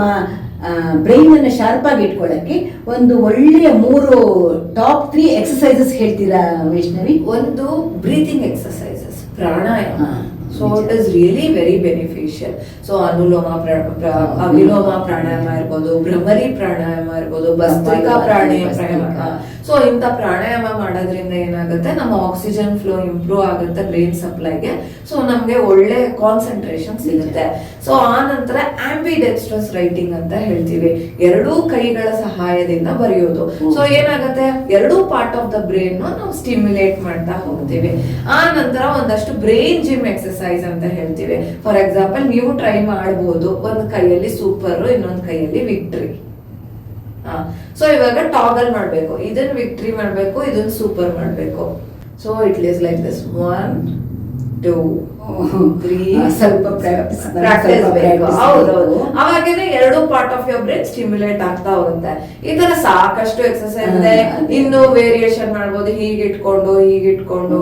ಬ್ರೈನ್ ಅನ್ನು ಶಾರ್ಪ್ ಆಗಿ ಇಟ್ಕೊಳ್ಳಕ್ಕೆ ಒಂದು ಒಳ್ಳೆಯ ಮೂರು ಟಾಪ್ ತ್ರೀ ಎಕ್ಸಸೈಸಸ್ ಹೇಳ್ತೀರಾ ವೈಷ್ಣವಿ ಒಂದು breathing exercises pranayama so. It is really very beneficial so anuloma viloma pranayama ಇರ್ಬೋದು ಭ್ರಮರಿ ಪ್ರಾಣಾಯಾಮ ಇರ್ಬೋದು ಭಸ್ತ್ರಿಕಾ ಪ್ರಾಣಾಯಾಮ. ಸೊ ಇಂಥ ಪ್ರಾಣಾಯಾಮ ಮಾಡೋದ್ರಿಂದ ಏನಾಗುತ್ತೆ? ನಮ್ಮ ಆಕ್ಸಿಜನ್ ಫ್ಲೋ ಇಂಪ್ರೂವ್ ಆಗುತ್ತೆ ಬ್ರೈನ್ ಸಪ್ಲೈಗೆ ಸೊ ನಮ್ಗೆ ಒಳ್ಳೆ ಕಾನ್ಸಂಟ್ರೇಷನ್ ಸಿಗುತ್ತೆ ಸೊ ಆ ನಂತರ ಆಂಬಿಡೆಕ್ಸ್ಟ್ರಸ್ ರೈಟಿಂಗ್ ಅಂತ ಹೇಳ್ತೀವಿ. ಎರಡೂ ಕೈಗಳ ಸಹಾಯದಿಂದ ಬರೆಯೋದು. ಸೊ ಏನಾಗುತ್ತೆ? ಎರಡೂ ಪಾರ್ಟ್ ಆಫ್ ದ ಬ್ರೈನ್ ನಾವು ಸ್ಟಿಮ್ಯುಲೇಟ್ ಮಾಡ್ತಾ ಹೋಗ್ತೀವಿ. ಆ ನಂತರ ಒಂದಷ್ಟು ಬ್ರೈನ್ ಜಿಮ್ ಎಕ್ಸರ್ಸೈಸ್ ಅಂತ ಹೇಳ್ತೀವಿ. ಫಾರ್ ಎಕ್ಸಾಂಪಲ್ ನೀವು ಟ್ರೈ ಮಾಡಬಹುದು ಒಂದ್ ಕೈಯಲ್ಲಿ ಸೂಪರ್ ಇನ್ನೊಂದ್ ಕೈಯಲ್ಲಿ ವಿಕ್ಟ್ರಿ ಸೊ ಇವಾಗ ಟಾಗಲ್ ಮಾಡಬೇಕು. ಇದನ್ನ ವಿಕ್ಟ್ರಿ ಮಾಡಬೇಕು ಇದನ್ನ ಸೂಪರ್ ಮಾಡಬೇಕು. So it is like this one too ಸ್ವಲ್ಪ practice ಪ್ರಾಕ್ಟೀಸ್ ಸ್ವಲ್ಪ ಬೇಕು practice ಹೌದೌದು ಅವಾಗೇನೆ ಎರಡು part of your brain stimulate ಆಗ್ತಾ ಹೋಗುತ್ತೆ. ಈ ತರ ಸಾಕಷ್ಟು ಎಕ್ಸಸೈಸ್ ಇದೆ. ಇನ್ನು ವೇರಿಯೇಷನ್ ಮಾಡ್ಬೋದು. ಹೀಗೆ ಇಟ್ಕೊಂಡು ಹೀಗೆ ಇಟ್ಕೊಂಡು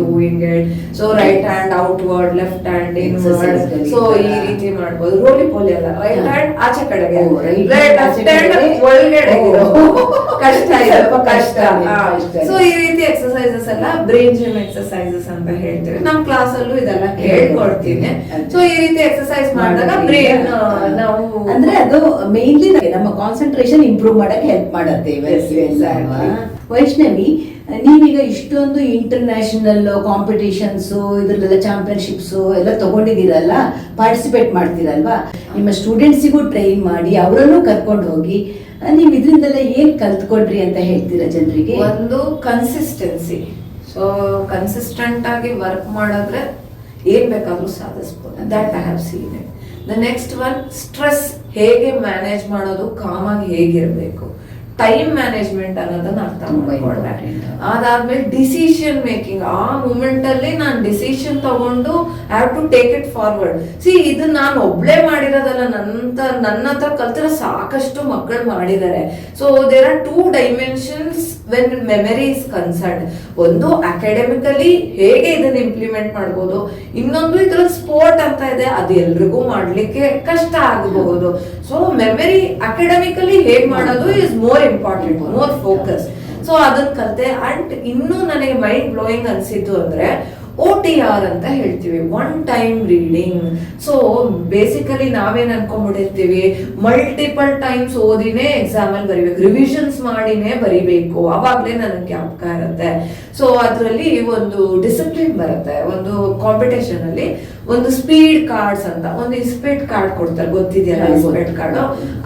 doing it so right hand outward left hand inward so ಈ ರೀತಿ ಮಾಡ್ಬೋದು. ರೋಲಿ ಪೋಲಿ ಅಲ್ಲ. ರೈಟ್ ಹ್ಯಾಂಡ್ ಆಚೆ ಕಡೆಗೆ. Left hand. ಒಳಗಡೆ ಕಷ್ಟ ಸ್ವಲ್ಪ ಕಷ್ಟ ಸೊ ಈ ರೀತಿ ಎಕ್ಸಸೈಸಸ್ ಎಲ್ಲ ಬ್ರೇನ್ ಜಿಮ್ ಎಕ್ಸಸೈಸಸ್ ಅಂತ ಹೇಳ್ತೀವಿ. ನಮ್ ಕ್ಲಾಸ್ ಇದೆಲ್ಲ ಹೇಳ್ಕೊಡ್ತೀನಿ. ಸೊ ಈ ರೀತಿ ಎಕ್ಸರ್ಸೈಸ್ ಮಾಡಿದಾಗ ಬ್ರೇನ್ ನಾವು ಅಂದ್ರೆ ಅದು ಮೇನ್ಲಿ ನಮ್ಮ ಕಾನ್ಸಂಟ್ರೇಷನ್ ಇಂಪ್ರೂವ್ ಮಾಡಕ್ಕೆ ಹೆಲ್ಪ್ ಮಾಡತ್ತೆ? ವೈಷ್ಣವಿ ನೀವೀಗ ಇಷ್ಟೊಂದು ಇಂಟರ್ನ್ಯಾಷನಲ್ ಕಾಂಪಿಟೇಷನ್ಸ್ ಇದ್ರಲ್ಲೆಲ್ಲ ಚಾಂಪಿಯನ್ಶಿಪ್ಸ್ ಎಲ್ಲ ತಗೊಂಡಿದ್ದೀರಲ್ಲ ಪಾರ್ಟಿಸಿಪೇಟ್ ಮಾಡ್ತೀರಲ್ವಾ? ನಿಮ್ಮ ಸ್ಟೂಡೆಂಟ್ಸಿಗೂ ಟ್ರೈನ್ ಮಾಡಿ ಅವರನ್ನು ಕರ್ಕೊಂಡು ಹೋಗಿ ನೀವು ಇದರಿಂದೆಲ್ಲ ಏನ್ ಕಲ್ತ್ಕೊಡ್ರಿ ಅಂತ ಹೇಳ್ತೀರಾ ಜನರಿಗೆ? ಒಂದು ಕನ್ಸಿಸ್ಟೆನ್ಸಿ ಸೊ ಕನ್ಸಿಸ್ಟೆಂಟ್ ಆಗಿ ವರ್ಕ್ ಮಾಡಿದ್ರೆ ಏನ್ ಬೇಕಾದರೂ ಸಾಧಿಸ್ಬೋದು. That I have seen it the next one stress ಹೇಗೆ ಮ್ಯಾನೇಜ್ ಮಾಡೋದು ಕಾಮಾಗಿ ಹೇಗಿರ್ಬೇಕು? ಟೈಮ್ ಮ್ಯಾನೇಜ್ಮೆಂಟ್ ಅನ್ನೋದನ್ನ ಅರ್ಥ ಮಾಡ್ಕೊಂಡೆ. ಅದಾದ್ಮೇಲೆ ಡಿಸಿಷನ್ ಮೇಕಿಂಗ್ ಆ ಮೂಮೆಂಟ್ ಅಲ್ಲಿ ನಾನು ಡಿಸಿಷನ್ ತಗೊಂಡು have to take it forward see ಇದು ನಾನು ಒಬ್ಳೆ ಮಾಡಿರೋದಲ್ಲ ನಂತ ನನ್ನ ಹತ್ರ ಕಲ್ತಿರೋ ಸಾಕಷ್ಟು ಮಕ್ಕಳು ಮಾಡಿದ್ದಾರೆ. So there are two dimensions when memory is concern ಒಂದು ಅಕಾಡೆಮಿಕಲಿ ಹೇಗೆ ಇದನ್ನ ಇಂಪ್ಲಿಮೆಂಟ್ ಮಾಡ್ಬೋದು ಇನ್ನೊಂದು ಇದ್ರಲ್ಲಿ ಸ್ಪೋರ್ಟ್ ಅಂತ ಇದೆ ಅದು ಎಲ್ರಿಗೂ ಮಾಡ್ಲಿಕ್ಕೆ ಕಷ್ಟ ಆಗಬಹುದು. ಸೊ ಮೆಮರಿ ಅಕಾಡೆಮಿಕಲಿ ಹೇಗ್ ಮಾಡೋದು is more important more focus so ಅದನ್ನ ಕಲಿತೆ. ಅಂಡ್ ಇನ್ನೂ ನನಗೆ ಮೈಂಡ್ ಬ್ಲೋಯಿಂಗ್ ಅನ್ಸಿದ್ದು ಅಂದ್ರೆ ಓ ಟಿ ಆರ್ ಅಂತ ಹೇಳ್ತೀವಿ. One time reading so basically ನಾವೇನ್ ಅನ್ಕೊಂಡ್ಬಿಟ್ಟಿರ್ತೀವಿ? ಮಲ್ಟಿಪಲ್ ಟೈಮ್ಸ್ ಓದಿನೇ ಎಕ್ಸಾಮ್ ಅಲ್ಲಿ ಬರಿಬೇಕು. ರಿವಿಷನ್ಸ್ ಮಾಡಿನೇ ಬರಿಬೇಕು. ಅವಾಗಲೇ ನನಗೆ ಜ್ಞಾಪಕ ಇರುತ್ತೆ. ಸೊ ಅದರಲ್ಲಿ ಒಂದು ಡಿಸಿಪ್ಲಿನ್ ಬರುತ್ತೆ. ಒಂದು ಕಾಂಪಿಟೇಷನ್ ಅಲ್ಲಿ ಒಂದು ಸ್ಪೀಡ್ ಕಾರ್ಡ್ಸ್ ಅಂತ ಒಂದು ಸ್ಪೀಡ್ ಕಾರ್ಡ್ ಕೊಡ್ತಾರೆ ಗೊತ್ತಿದೆಯಲ್ಲ ಇಸ್ಪೀಡ್ ಸ್ಪೀಡ್ ಕಾರ್ಡ್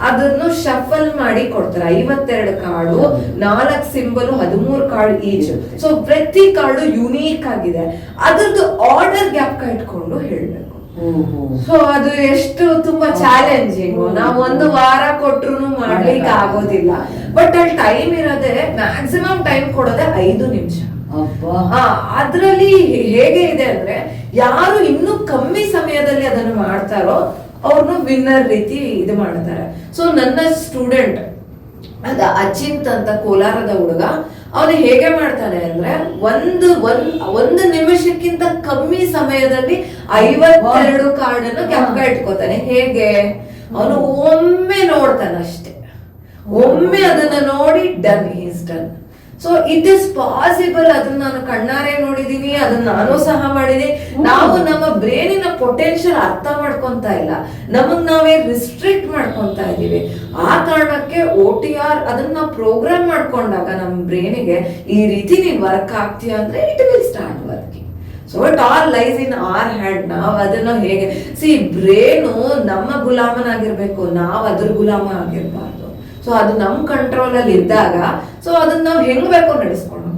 ಅದನ್ನು ಶಫಲ್ ಮಾಡಿ ಕೊಡ್ತಾರೆ. ಐವತ್ತೆರಡು ಕಾರ್ಡು ನಾಲ್ಕು ಸಿಂಬಲ್ ಹದಿಮೂರು ಕಾರ್ಡ್ ಈಚ್ ಸೊ ಪ್ರತಿ ಕಾರ್ಡು ಯುನೀಕ್ ಆಗಿದೆ. ಅದ್ರದ್ದು ಆರ್ಡರ್ ಗ್ಯಾಪ್ ಇಟ್ಕೊಂಡು ಹೇಳ್ಬೇಕು. ಸೊ ಅದು ಎಷ್ಟು ತುಂಬಾ ಚಾಲೆಂಜಿಂಗ್ ನಾವು ಒಂದು ವಾರ ಕೊಟ್ರು ಮಾಡ್ಲಿಕ್ಕೆ ಆಗೋದಿಲ್ಲ. ಬಟ್ ಅಲ್ಲಿ ಟೈಮ್ ಇರೋದೇ ಮ್ಯಾಕ್ಸಿಮಮ್ ಟೈಮ್ ಕೊಡೋದೇ ಐದು ನಿಮಿಷ. ಅದ್ರಲ್ಲಿ ಹೇಗೆ ಇದೆ ಅಂದ್ರೆ ಯಾರು ಇನ್ನೂ ಕಮ್ಮಿ ಸಮಯದಲ್ಲಿ ಅದನ್ನು ಮಾಡ್ತಾರೋ ಅವ್ರನ್ನ ವಿನ್ನರ್ ರೀತಿ ಇದು ಮಾಡ್ತಾರೆ. ಸೊ ನನ್ನ ಸ್ಟೂಡೆಂಟ್ ಅದ ಅಚಿಂತ್ ಅಂತ ಕೋಲಾರದ ಹುಡುಗ ಅವನು ಹೇಗೆ ಮಾಡ್ತಾನೆ ಅಂದ್ರೆ ಒಂದು ಒಂದ್ ಒಂದು ನಿಮಿಷಕ್ಕಿಂತ ಕಮ್ಮಿ ಸಮಯದಲ್ಲಿ ಐವತ್ತೆರಡು ಕಾರ್ಡ್ ಅನ್ನು ಕೆಂಪ ಇಟ್ಕೋತಾನೆ. ಹೇಗೆ? ಅವನು ಒಮ್ಮೆ ನೋಡ್ತಾನೆ ಅಷ್ಟೇ ಒಮ್ಮೆ ಅದನ್ನ ನೋಡಿ done is done so it is possible ಅದನ್ನ ನಾನು ಕಣ್ಣಾರೆ ನೋಡಿದೀನಿ ಅದನ್ನ ನಾನು ಸಹ ಮಾಡಿದೀನಿ ನಾವು ನಮ್ಮ ಬ್ರೇನಿನ ಪೊಟೆನ್ಶಿಯಲ್ ಅರ್ಥ ಮಾಡ್ಕೊಂತ ಇಲ್ಲ. ನಮಗ್ ನಾವೇ ರಿಸ್ಟ್ರಿಕ್ಟ್ ಮಾಡ್ಕೊಂತ ಇದೀವಿ ಆ ಕಾರಣಕ್ಕೆ ಒ ಟಿ ಆರ್ ಅದನ್ನ ಪ್ರೋಗ್ರಾಮ್ ಮಾಡ್ಕೊಂಡಾಗ ನಮ್ಮ ಬ್ರೇನಿಗೆ ಈ ರೀತಿ ನೀವು ವರ್ಕ್ ಆಗ್ತೀಯ ಅಂದ್ರೆ it will start working so it all lies in our hand ನಾವ್ ಅದನ್ನ ಹೇಗೆ ಸಿ ಬ್ರೇನು ನಮ್ಮ ಗುಲಾಮನಾಗಿರ್ಬೇಕು ನಾವ್ ಅದ್ರ ಗುಲಾಮ ಆಗಿರ್ಬಾರ್ದು. ಸೊ ಅದು ನಮ್ ಕಂಟ್ರೋಲ್ ಅಲ್ಲಿ ಇದ್ದಾಗ ಸೊ ಅದನ್ನ ನಾವು ಹೆಂಗ್ ಬೇಕೋ ನಡೆಸ್ಕೊಂಡು.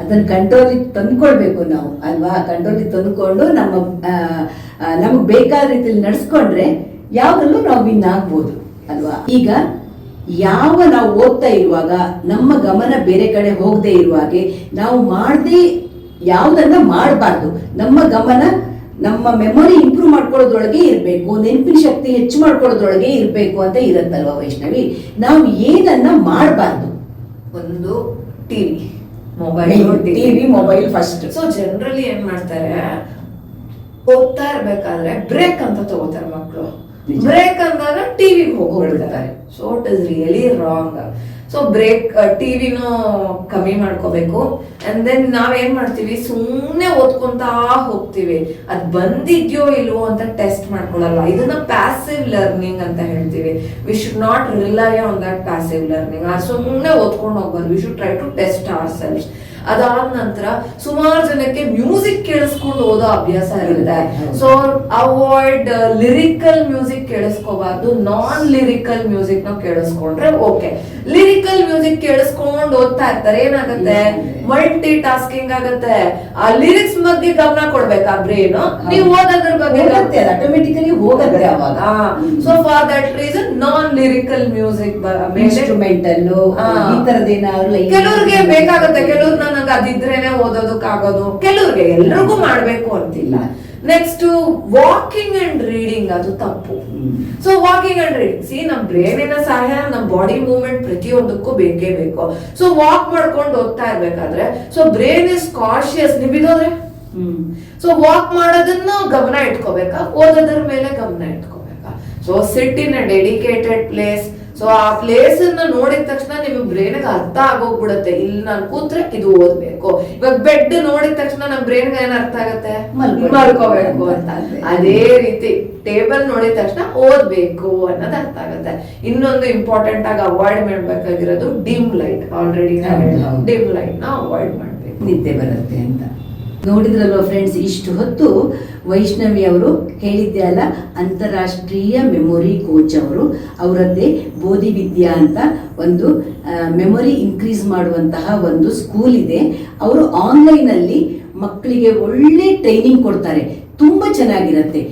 ಅದನ್ನ ಕಂಟ್ರೋಲಿಗೆ ತಂದ್ಕೊಳ್ಬೇಕು ನಾವು, ಅಲ್ವಾ? ಕಂಟ್ರೋಲಿಗೆ ತಂದ್ಕೊಂಡು ನಮ್ಮ ನಮಗೆ ಬೇಕಾದ ರೀತಿಯಲ್ಲಿ ನಡೆಸ್ಕೊಂಡ್ರೆ ಯಾವಾಗಲೂ ನಾವು ವಿನ್ ಆಗ್ಬೋದು, ಅಲ್ವಾ? ಈಗ ಯಾವ ನಾವು ಓದ್ತಾ ಇರುವಾಗ, ನಮ್ಮ ಗಮನ ಬೇರೆ ಕಡೆ ಹೋಗದೆ ಇರುವಾಗೆ, ನಾವು ಮಾಡದೆ ಯಾವುದನ್ನ ಮಾಡಬಾರ್ದು. ನಮ್ಮ ಗಮನ ನಮ್ಮ ಮೆಮೊರಿ ಇಂಪ್ರೂವ್ ಮಾಡ್ಕೊಳ್ಳೋದ್ರೊಳಗೆ ಇರಬೇಕು ನೆನಪಿನ ಶಕ್ತಿ ಹೆಚ್ಚು ಮಾಡ್ಕೊಳ್ಳೋದ್ರೊಳಗೆ ಇರಬೇಕು ಅಂತ ಇರತ್ತಲ್ವ ವೈಷ್ಣವಿ? ನಾವು ಏನನ್ನ ಮಾಡಬಾರ್ದು? ಒಂದು TV mobile TV mobile first so generally ಏನ್ ಮಾಡ್ತಾರೆ? ಹೋಗ್ತಾ ಇರ್ಬೇಕಾದ್ರೆ ಬ್ರೇಕ್ ಅಂತ ತಗೋತಾರೆ ಮಕ್ಕಳು. ಬ್ರೇಕ್ ಅಂದಾಗ ಟಿವಿಗೆ ಹೋಗ್ಬಿಡ್ತಾರೆ. So it is really wrong so break ಟಿವಿನೂ ಕಮ್ಮಿ ಮಾಡ್ಕೋಬೇಕು. ಅಂಡ್ ದೆನ್ ನಾವೇನ್ ಮಾಡ್ತೀವಿ? ಸುಮ್ಮನೆ ಓದ್ಕೊಂತಾ ಹೋಗ್ತೀವಿ. ಅದ್ ಬಂದಿದ್ಯೋ ಇಲ್ವೋ ಅಂತ ಟೆಸ್ಟ್ ಮಾಡ್ಕೊಳಲ್ಲ ಇದನ್ನ ಪ್ಯಾಸಿವ್ ಲರ್ನಿಂಗ್ ಅಂತ ಹೇಳ್ತೀವಿ. We should not rely on that passive learning ಸುಮ್ಮನೆ ಓದ್ಕೊಂಡು ಹೋಗ್ಬಾರ್ದು we should try to test ourselves ಅದಾದ ನಂತರ ಸುಮಾರು ಜನಕ್ಕೆ ಮ್ಯೂಸಿಕ್ ಕೇಳಿಸ್ಕೊಂಡು ಓದೋ ಅಭ್ಯಾಸ ಇರುತ್ತೆ. ಸೊ ಅವಾಯ್ಡ್ ಲಿರಿಕಲ್ ಮ್ಯೂಸಿಕ್ ಕೇಳಿಸ್ಕೋಬಾರ್ದು. ನಾನ್ ಲಿರಿಕಲ್ ಮ್ಯೂಸಿಕ್ನ ಕೇಳಿಸ್ಕೊಂಡ್ರೆ ಓಕೆ ಲಿರಿಕಲ್ ಮ್ಯೂಸಿಕ್ ಕೇಳಿಸ್ಕೊಂಡು ಓದ್ತಾ ಇರ್ತಾರೆ ಏನಾಗುತ್ತೆ? ಮಲ್ಟಿ ಟಾಸ್ಕಿಂಗ್ ಆಗುತ್ತೆ. ಆ ಲಿರಿಕ್ಸ್ ಬಗ್ಗೆ ಗಮನ ಕೊಡ್ಬೇಕಾ ಬ್ರೇನ್ ನೀವು ಓದೋದ್ರ ಬಗ್ಗೆ ಆಟೋಮೆಟಿಕಲಿ ಹೋಗುತ್ತೆ ಅವಾಗ. So for that reason non lyrical music instrumental. ಈ ತರದೇನಾದ್ರು ಕೆಲವ್ರಿಗೆ ಬೇಕಾಗುತ್ತೆ. ಕೆಲವ್ರು ನಾನು ನನಗೆ ಅದಿದ್ರೇನೆ ಓದೋದಕ್ಕಾಗೋದು. ಕೆಲವ್ರಿಗೆ ಎಲ್ರಿಗೂ ಮಾಡ್ಬೇಕು ಅಂತಿಲ್ಲ. ನೆಕ್ಸ್ಟ್ ವಾಕಿಂಗ್ ಅಂಡ್ ರೀಡಿಂಗ್ ಅದು ತಪ್ಪು. ಸೊ ವಾಕಿಂಗ್ ಅಂಡ್ ರೀಡಿಂಗ್ ಸಿ ನಮ್ ಬ್ರೇನಿನ ಸಹಾಯ ನಮ್ ಬಾಡಿ ಮೂವ್ಮೆಂಟ್ ಪ್ರತಿಯೊಂದಕ್ಕೂ ಬೇಕೇ ಬೇಕು. ಸೊ ವಾಕ್ ಮಾಡ್ಕೊಂಡು ಹೋಗ್ತಾ ಇರ್ಬೇಕಾದ್ರೆ so brain is cautious hmm. So walk ಮಾಡೋದನ್ನ ಗಮನ ಇಟ್ಕೋಬೇಕಾ? ಓದೋದ್ರ ಮೇಲೆ ಗಮನ ಇಟ್ಕೋಬೇಕಾ? So sit in a dedicated place so ಆ ಪ್ಲೇಸ್ ಅನ್ನ ನೋಡಿದ ತಕ್ಷಣ ನಿಮ್ ಬ್ರೈನ್ ಅರ್ಥ ಆಗೋಗ್ಬಿಡತ್ತೆ. ಇಲ್ಲಿ ನಾನು ಕೂತ್ರೆ ಇದು ಓದ್ಬೇಕು. ಇವಾಗ ಬೆಡ್ ನೋಡಿದ ತಕ್ಷಣ ನಮ್ ಬ್ರೈನ್ ಏನ್ ಅರ್ಥ ಆಗತ್ತೆ? ಮಲ್ಕೋಬೇಕು ಅಂತ ಅದೇ. ರೀತಿ ಟೇಬಲ್ ನೋಡಿದ ತಕ್ಷಣ ಓದ್ಬೇಕು ಅನ್ನೋದು ಅರ್ಥ ಆಗತ್ತೆ. ಇನ್ನೊಂದು ಇಂಪಾರ್ಟೆಂಟ್ ಆಗಿ ಅವಾಯ್ಡ್ ಮಾಡ್ಬೇಕಾಗಿರೋದು ಡಿಮ್ ಲೈಟ್ ಆಲ್ರೆಡಿ. ಡಿಮ್ ಲೈಟ್ನ ಅವಾಯ್ಡ್ ಮಾಡ್ಬೇಕು. ನಿದ್ದೆ ಬರುತ್ತೆ ಅಂತ. ನೋಡಿದ್ರಲ್ವ ಫ್ರೆಂಡ್ಸ್ ಇಷ್ಟು ಹೊತ್ತು ವೈಷ್ಣವಿ ಅವರು ಹೇಳಿದ್ದೆ ಅಲ್ಲ, ಅಂತಾರಾಷ್ಟ್ರೀಯ ಮೆಮೊರಿ ಕೋಚ್ ಅವರು. ಅವರದ್ದೇ ಬೋಧಿ ವಿದ್ಯಾ ಅಂತ ಒಂದು ಮೆಮೊರಿ ಇನ್ಕ್ರೀಸ್ ಮಾಡುವಂತಹ ಒಂದು ಸ್ಕೂಲ್ ಇದೆ. ಅವರು ಆನ್ಲೈನಲ್ಲಿ ಮಕ್ಕಳಿಗೆ ಒಳ್ಳೆ ಟ್ರೈನಿಂಗ್ ಕೊಡ್ತಾರೆ. ತುಂಬ ಚೆನ್ನಾಗಿರುತ್ತೆ.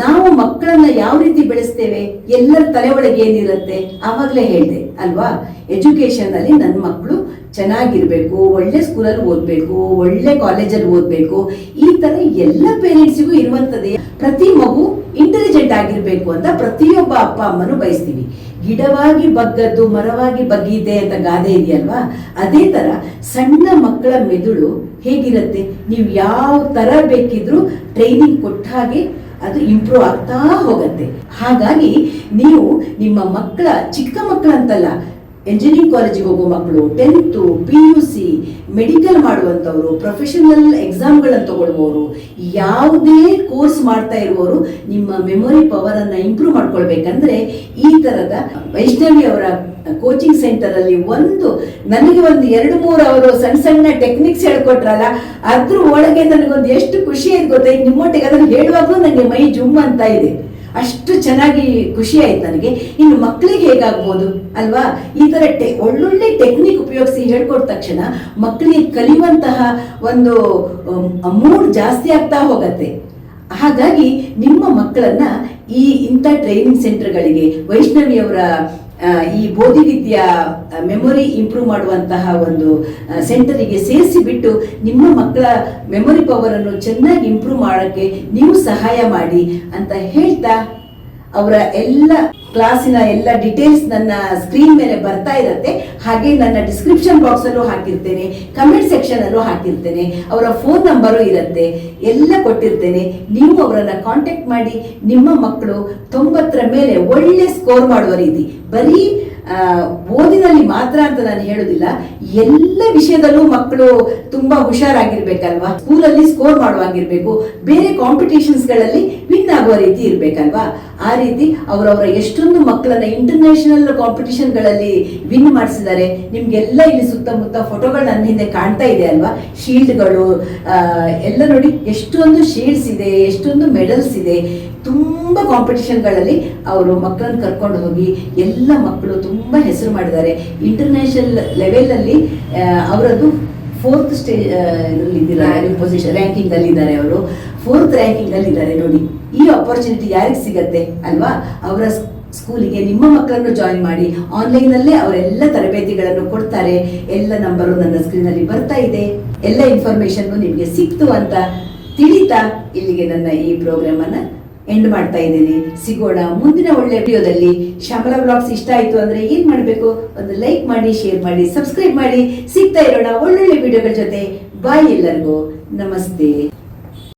ನಾವು ಮಕ್ಕಳನ್ನ ಯಾವ ರೀತಿ ಬೆಳೆಸ್ತೇವೆ? ಎಲ್ಲರ ತಲೆ ಒಳಗೆ ಏನಿರುತ್ತೆ? ಆವಾಗಲೇ ಹೇಳಿದೆ, ಅಲ್ವಾ? ಎಜುಕೇಶನ್ ಅಲ್ಲಿ ನನ್ನ ಮಕ್ಕಳು ಚೆನ್ನಾಗಿರ್ಬೇಕು, ಒಳ್ಳೆ ಸ್ಕೂಲಲ್ಲಿ ಓದಬೇಕು, ಒಳ್ಳೆ ಕಾಲೇಜಲ್ಲಿ ಓದಬೇಕು, ಈ ತರ ಎಲ್ಲ ಪೇರೆಂಟ್ಸಿಗೂ ಇರುವಂಥದ್ದೇ ಪ್ರತಿ ಮಗು ಇಂಟೆಲಿಜೆಂಟ್ ಆಗಿರ್ಬೇಕು ಅಂತ ಪ್ರತಿಯೊಬ್ಬ ಅಪ್ಪ ಅಮ್ಮನು ಬಯಸ್ತೀವಿ. ಗಿಡವಾಗಿ ಬಗ್ಗದ್ದು, ಮರವಾಗಿ ಬಗ್ಗಿದೆ ಅಂತ ಗಾದೆ ಇದೆಯಲ್ವಾ? ಅದೇ ತರ ಸಣ್ಣ ಮಕ್ಕಳ ಮೆದುಳು ಹೇಗಿರುತ್ತೆ? ನೀವು ಯಾವ ತರ ಬೇಕಿದ್ರೂ ಟ್ರೈನಿಂಗ್ ಕೊಟ್ಟ ಹಾಗೆ ಅದು ಇಂಪ್ರೂವ್ ಆಗ್ತಾ ಹೋಗುತ್ತೆ. ಹಾಗಾಗಿ ನೀವು ನಿಮ್ಮ ಮಕ್ಕಳ, ಚಿಕ್ಕ ಮಕ್ಕಳಂತಲ್ಲ ಎಂಜಿನಿಯರಿಂಗ್ ಕಾಲೇಜಿಗೆ ಹೋಗೋ ಮಕ್ಕಳು tenth P U C medical ಮಾಡುವಂಥವರು professional ಎಕ್ಸಾಮ್ಗಳನ್ನು ತಗೊಳ್ಳುವವರು ಯಾವುದೇ ಕೋರ್ಸ್ ಮಾಡ್ತಾ ಇರುವವರು ನಿಮ್ಮ ಮೆಮೊರಿ ಪವರ್ ಅನ್ನ ಇಂಪ್ರೂವ್ ಮಾಡ್ಕೊಳ್ಬೇಕಂದ್ರೆ ಈ ತರದ ವೈಷ್ಣವಿ ಅವರ ಕೋಚಿಂಗ್ ಸೆಂಟರ್ ಅಲ್ಲಿ ಒಂದು, ನನಗೆ ಒಂದು ಎರಡು, ಮೂರು ಅವರು ಸಣ್ಣ ಸಣ್ಣ ಟೆಕ್ನಿಕ್ಸ್ ಹೇಳ್ಕೊಟ್ರಲ್ಲ, ಅದ್ರ ಒಳಗೆ ನನಗೊಂದು ಎಷ್ಟು ಖುಷಿ ಆಯ್ತು ಗೊತ್ತಾಯ್ತು ನಿಮ್ಮೊಟ್ಟಿಗೆ ಅದನ್ನು ಹೇಳುವಾಗಲೂ ನನಗೆ ಮೈ ಜುಮ್ ಅಂತ ಇದೆ. ಅಷ್ಟು ಚೆನ್ನಾಗಿ ಖುಷಿ ಆಯ್ತು ನನಗೆ. ಇನ್ನು ಮಕ್ಕಳಿಗೆ ಹೇಗಾಗ್ಬೋದು? ಅಲ್ವಾ? ಈ ತರ ಟೆ ಒಳ್ಳೊಳ್ಳೆ ಟೆಕ್ನಿಕ್ ಉಪಯೋಗಿಸಿ ಹೇಳ್ಕೊಟ್ಟ ತಕ್ಷಣ ಮಕ್ಕಳಿಗೆ ಕಲಿಯುವಂತಹ ಒಂದು ಮೂಡ್ ಜಾಸ್ತಿ ಆಗ್ತಾ ಹೋಗತ್ತೆ. ಹಾಗಾಗಿ ನಿಮ್ಮ ಮಕ್ಕಳನ್ನ ಈ ಇಂಥ ಟ್ರೈನಿಂಗ್ ಸೆಂಟರ್ಗಳಿಗೆ ವೈಷ್ಣವಿ ಅವರ ಆ, ಈ ಬೋಧಿ ವಿದ್ಯಾ ಮೆಮೊರಿ ಇಂಪ್ರೂವ್ ಮಾಡುವಂತಹ ಒಂದು ಸೆಂಟರಿಗೆ ಸೇರಿಸಿ ಬಿಟ್ಟು ನಿಮ್ಮ ಮಕ್ಕಳ ಮೆಮೊರಿ ಪವರ್ ಅನ್ನು ಚೆನ್ನಾಗಿ ಇಂಪ್ರೂವ್ ಮಾಡೋಕ್ಕೆ ನೀವು ಸಹಾಯ ಮಾಡಿ ಅಂತ ಹೇಳ್ತಾ ಅವರ ಎಲ್ಲ ಕ್ಲಾಸಿನ ಎಲ್ಲ ಡೀಟೇಲ್ಸ್ ನನ್ನ ಸ್ಕ್ರೀನ್ ಮೇಲೆ ಬರ್ತಾ ಇರುತ್ತೆ. ಹಾಗೆ ನನ್ನ ಡಿಸ್ಕ್ರಿಪ್ಷನ್ ಬಾಕ್ಸ್ ಅಲ್ಲೂ ಹಾಕಿರ್ತೇನೆ ಕಮೆಂಟ್ ಸೆಕ್ಷನ್ ಅಲ್ಲೂ ಹಾಕಿರ್ತೇನೆ, ಅವರ ಫೋನ್ ನಂಬರು ಇರುತ್ತೆ, ಎಲ್ಲ ಕೊಟ್ಟಿರ್ತೇನೆ. ನೀವು ಅವರನ್ನ ಕಾಂಟ್ಯಾಕ್ಟ್ ಮಾಡಿ, ನಿಮ್ಮ ಮಕ್ಕಳು ತೊಂಬತ್ತರ ಮೇಲೆ ಒಳ್ಳೆ ಸ್ಕೋರ್ ಮಾಡುವ ರೀತಿ, ಬರೀ ಓದಿನಲ್ಲಿ ಮಾತ್ರ ಅಂತ ನಾನು ಹೇಳುದಿಲ್ಲ. ಎಲ್ಲ ವಿಷಯದಲ್ಲೂ ಮಕ್ಕಳು ತುಂಬಾ ಹುಷಾರಾಗಿರ್ಬೇಕಲ್ವಾ? ಸ್ಕೂಲಲ್ಲಿ ಸ್ಕೋರ್ ಮಾಡುವಾಗಿರ್ಬೇಕು. ಬೇರೆ ಕಾಂಪಿಟೇಷನ್ಸ್ಗಳಲ್ಲಿ ವಿನ್ ಆಗುವ ರೀತಿ ಇರ್ಬೇಕಲ್ವಾ? ಆ ರೀತಿ ಅವರವರ ಎಷ್ಟೊಂದು ಮಕ್ಕಳನ್ನ ಇಂಟರ್ನ್ಯಾಷನಲ್ ಕಾಂಪಿಟಿಷನ್ಗಳಲ್ಲಿ ವಿನ್ ಮಾಡಿಸಿದ್ದಾರೆ. ನಿಮ್ಗೆಲ್ಲ ಇಲ್ಲಿ ಸುತ್ತಮುತ್ತ ಫೋಟೋಗಳು ನನ್ನ ಹಿಂದೆ ಕಾಣ್ತಾ ಇದೆ ಅಲ್ವಾ? ಶೀಲ್ಡ್ಗಳು ಎಲ್ಲ ನೋಡಿ ಎಷ್ಟೊಂದು ಶೀಲ್ಡ್ಸ್ ಇದೆ, ಎಷ್ಟೊಂದು ಮೆಡಲ್ಸ್ ಇದೆ. ತುಂಬ ಕಾಂಪಿಟಿಷನ್ಗಳಲ್ಲಿ ಅವರು ಮಕ್ಕಳನ್ನು ಕರ್ಕೊಂಡು ಹೋಗಿ ಎಲ್ಲ ಮಕ್ಕಳು ತುಂಬ ಹೆಸರು ಮಾಡಿದ್ದಾರೆ. ಇಂಟರ್ನ್ಯಾಷನಲ್ ಲೆವೆಲಲ್ಲಿ ಅವರದ್ದು ಫೋರ್ತ್ ಸ್ಟೇಜ್ ಇದ್ದಿಲ್ಲ ಪೊಸಿಷನ್ ರ್ಯಾಂಕಿಂಗಲ್ಲಿ ಇದ್ದಾರೆ ಅವರು. ಫೋರ್ತ್ ರ್ಯಾಂಕಿಂಗಲ್ಲಿ ಇದ್ದಾರೆ ನೋಡಿ. ಈ ಅಪರ್ಚುನಿಟಿ ಯಾರಿಗೆ ಸಿಗತ್ತೆ ಅಲ್ವಾ? ಅವರ ಸ್ಕೂಲಿಗೆ ನಿಮ್ಮ ಮಕ್ಕಳನ್ನು ಜಾಯಿನ್ ಮಾಡಿ ಆನ್ಲೈನಲ್ಲೇ ಅವರೆಲ್ಲ ತರಬೇತಿಗಳನ್ನು ಕೊಡ್ತಾರೆ. ಎಲ್ಲ ನಂಬರು ನನ್ನ ಸ್ಕ್ರೀನಲ್ಲಿ ಬರ್ತಾ ಇದೆ. ಎಲ್ಲ ಇನ್ಫಾರ್ಮೇಶನ್ ನಿಮಗೆ ಸಿಕ್ತು ಅಂತ ತಿಳಿತಾ ಇಲ್ಲಿಗೆ ನನ್ನ ಈ ಪ್ರೋಗ್ರಾಮನ್ನು ಎಂಡ್ ಮಾಡ್ತಾ ಇದ್ದೇನೆ. ಸಿಗೋಣ. ಮುಂದಿನ ಒಳ್ಳೆ ವಿಡಿಯೋದಲ್ಲಿ ಶ್ಯಾಮಲ ಬ್ಲಾಗ್ಸ್ ಇಷ್ಟ ಆಯ್ತು ಅಂದ್ರೆ ಏನ್ ಮಾಡ್ಬೇಕು? ಒಂದು ಲೈಕ್ ಮಾಡಿ ಶೇರ್ ಮಾಡಿ ಸಬ್ಸ್ಕ್ರೈಬ್ ಮಾಡಿ. ಸಿಗ್ತಾ ಇರೋಣ ಒಳ್ಳೊಳ್ಳೆ ವಿಡಿಯೋಗಳ ಜೊತೆ. ಬಾಯ್ ಎಲ್ಲರಿಗೂ. ನಮಸ್ತೆ.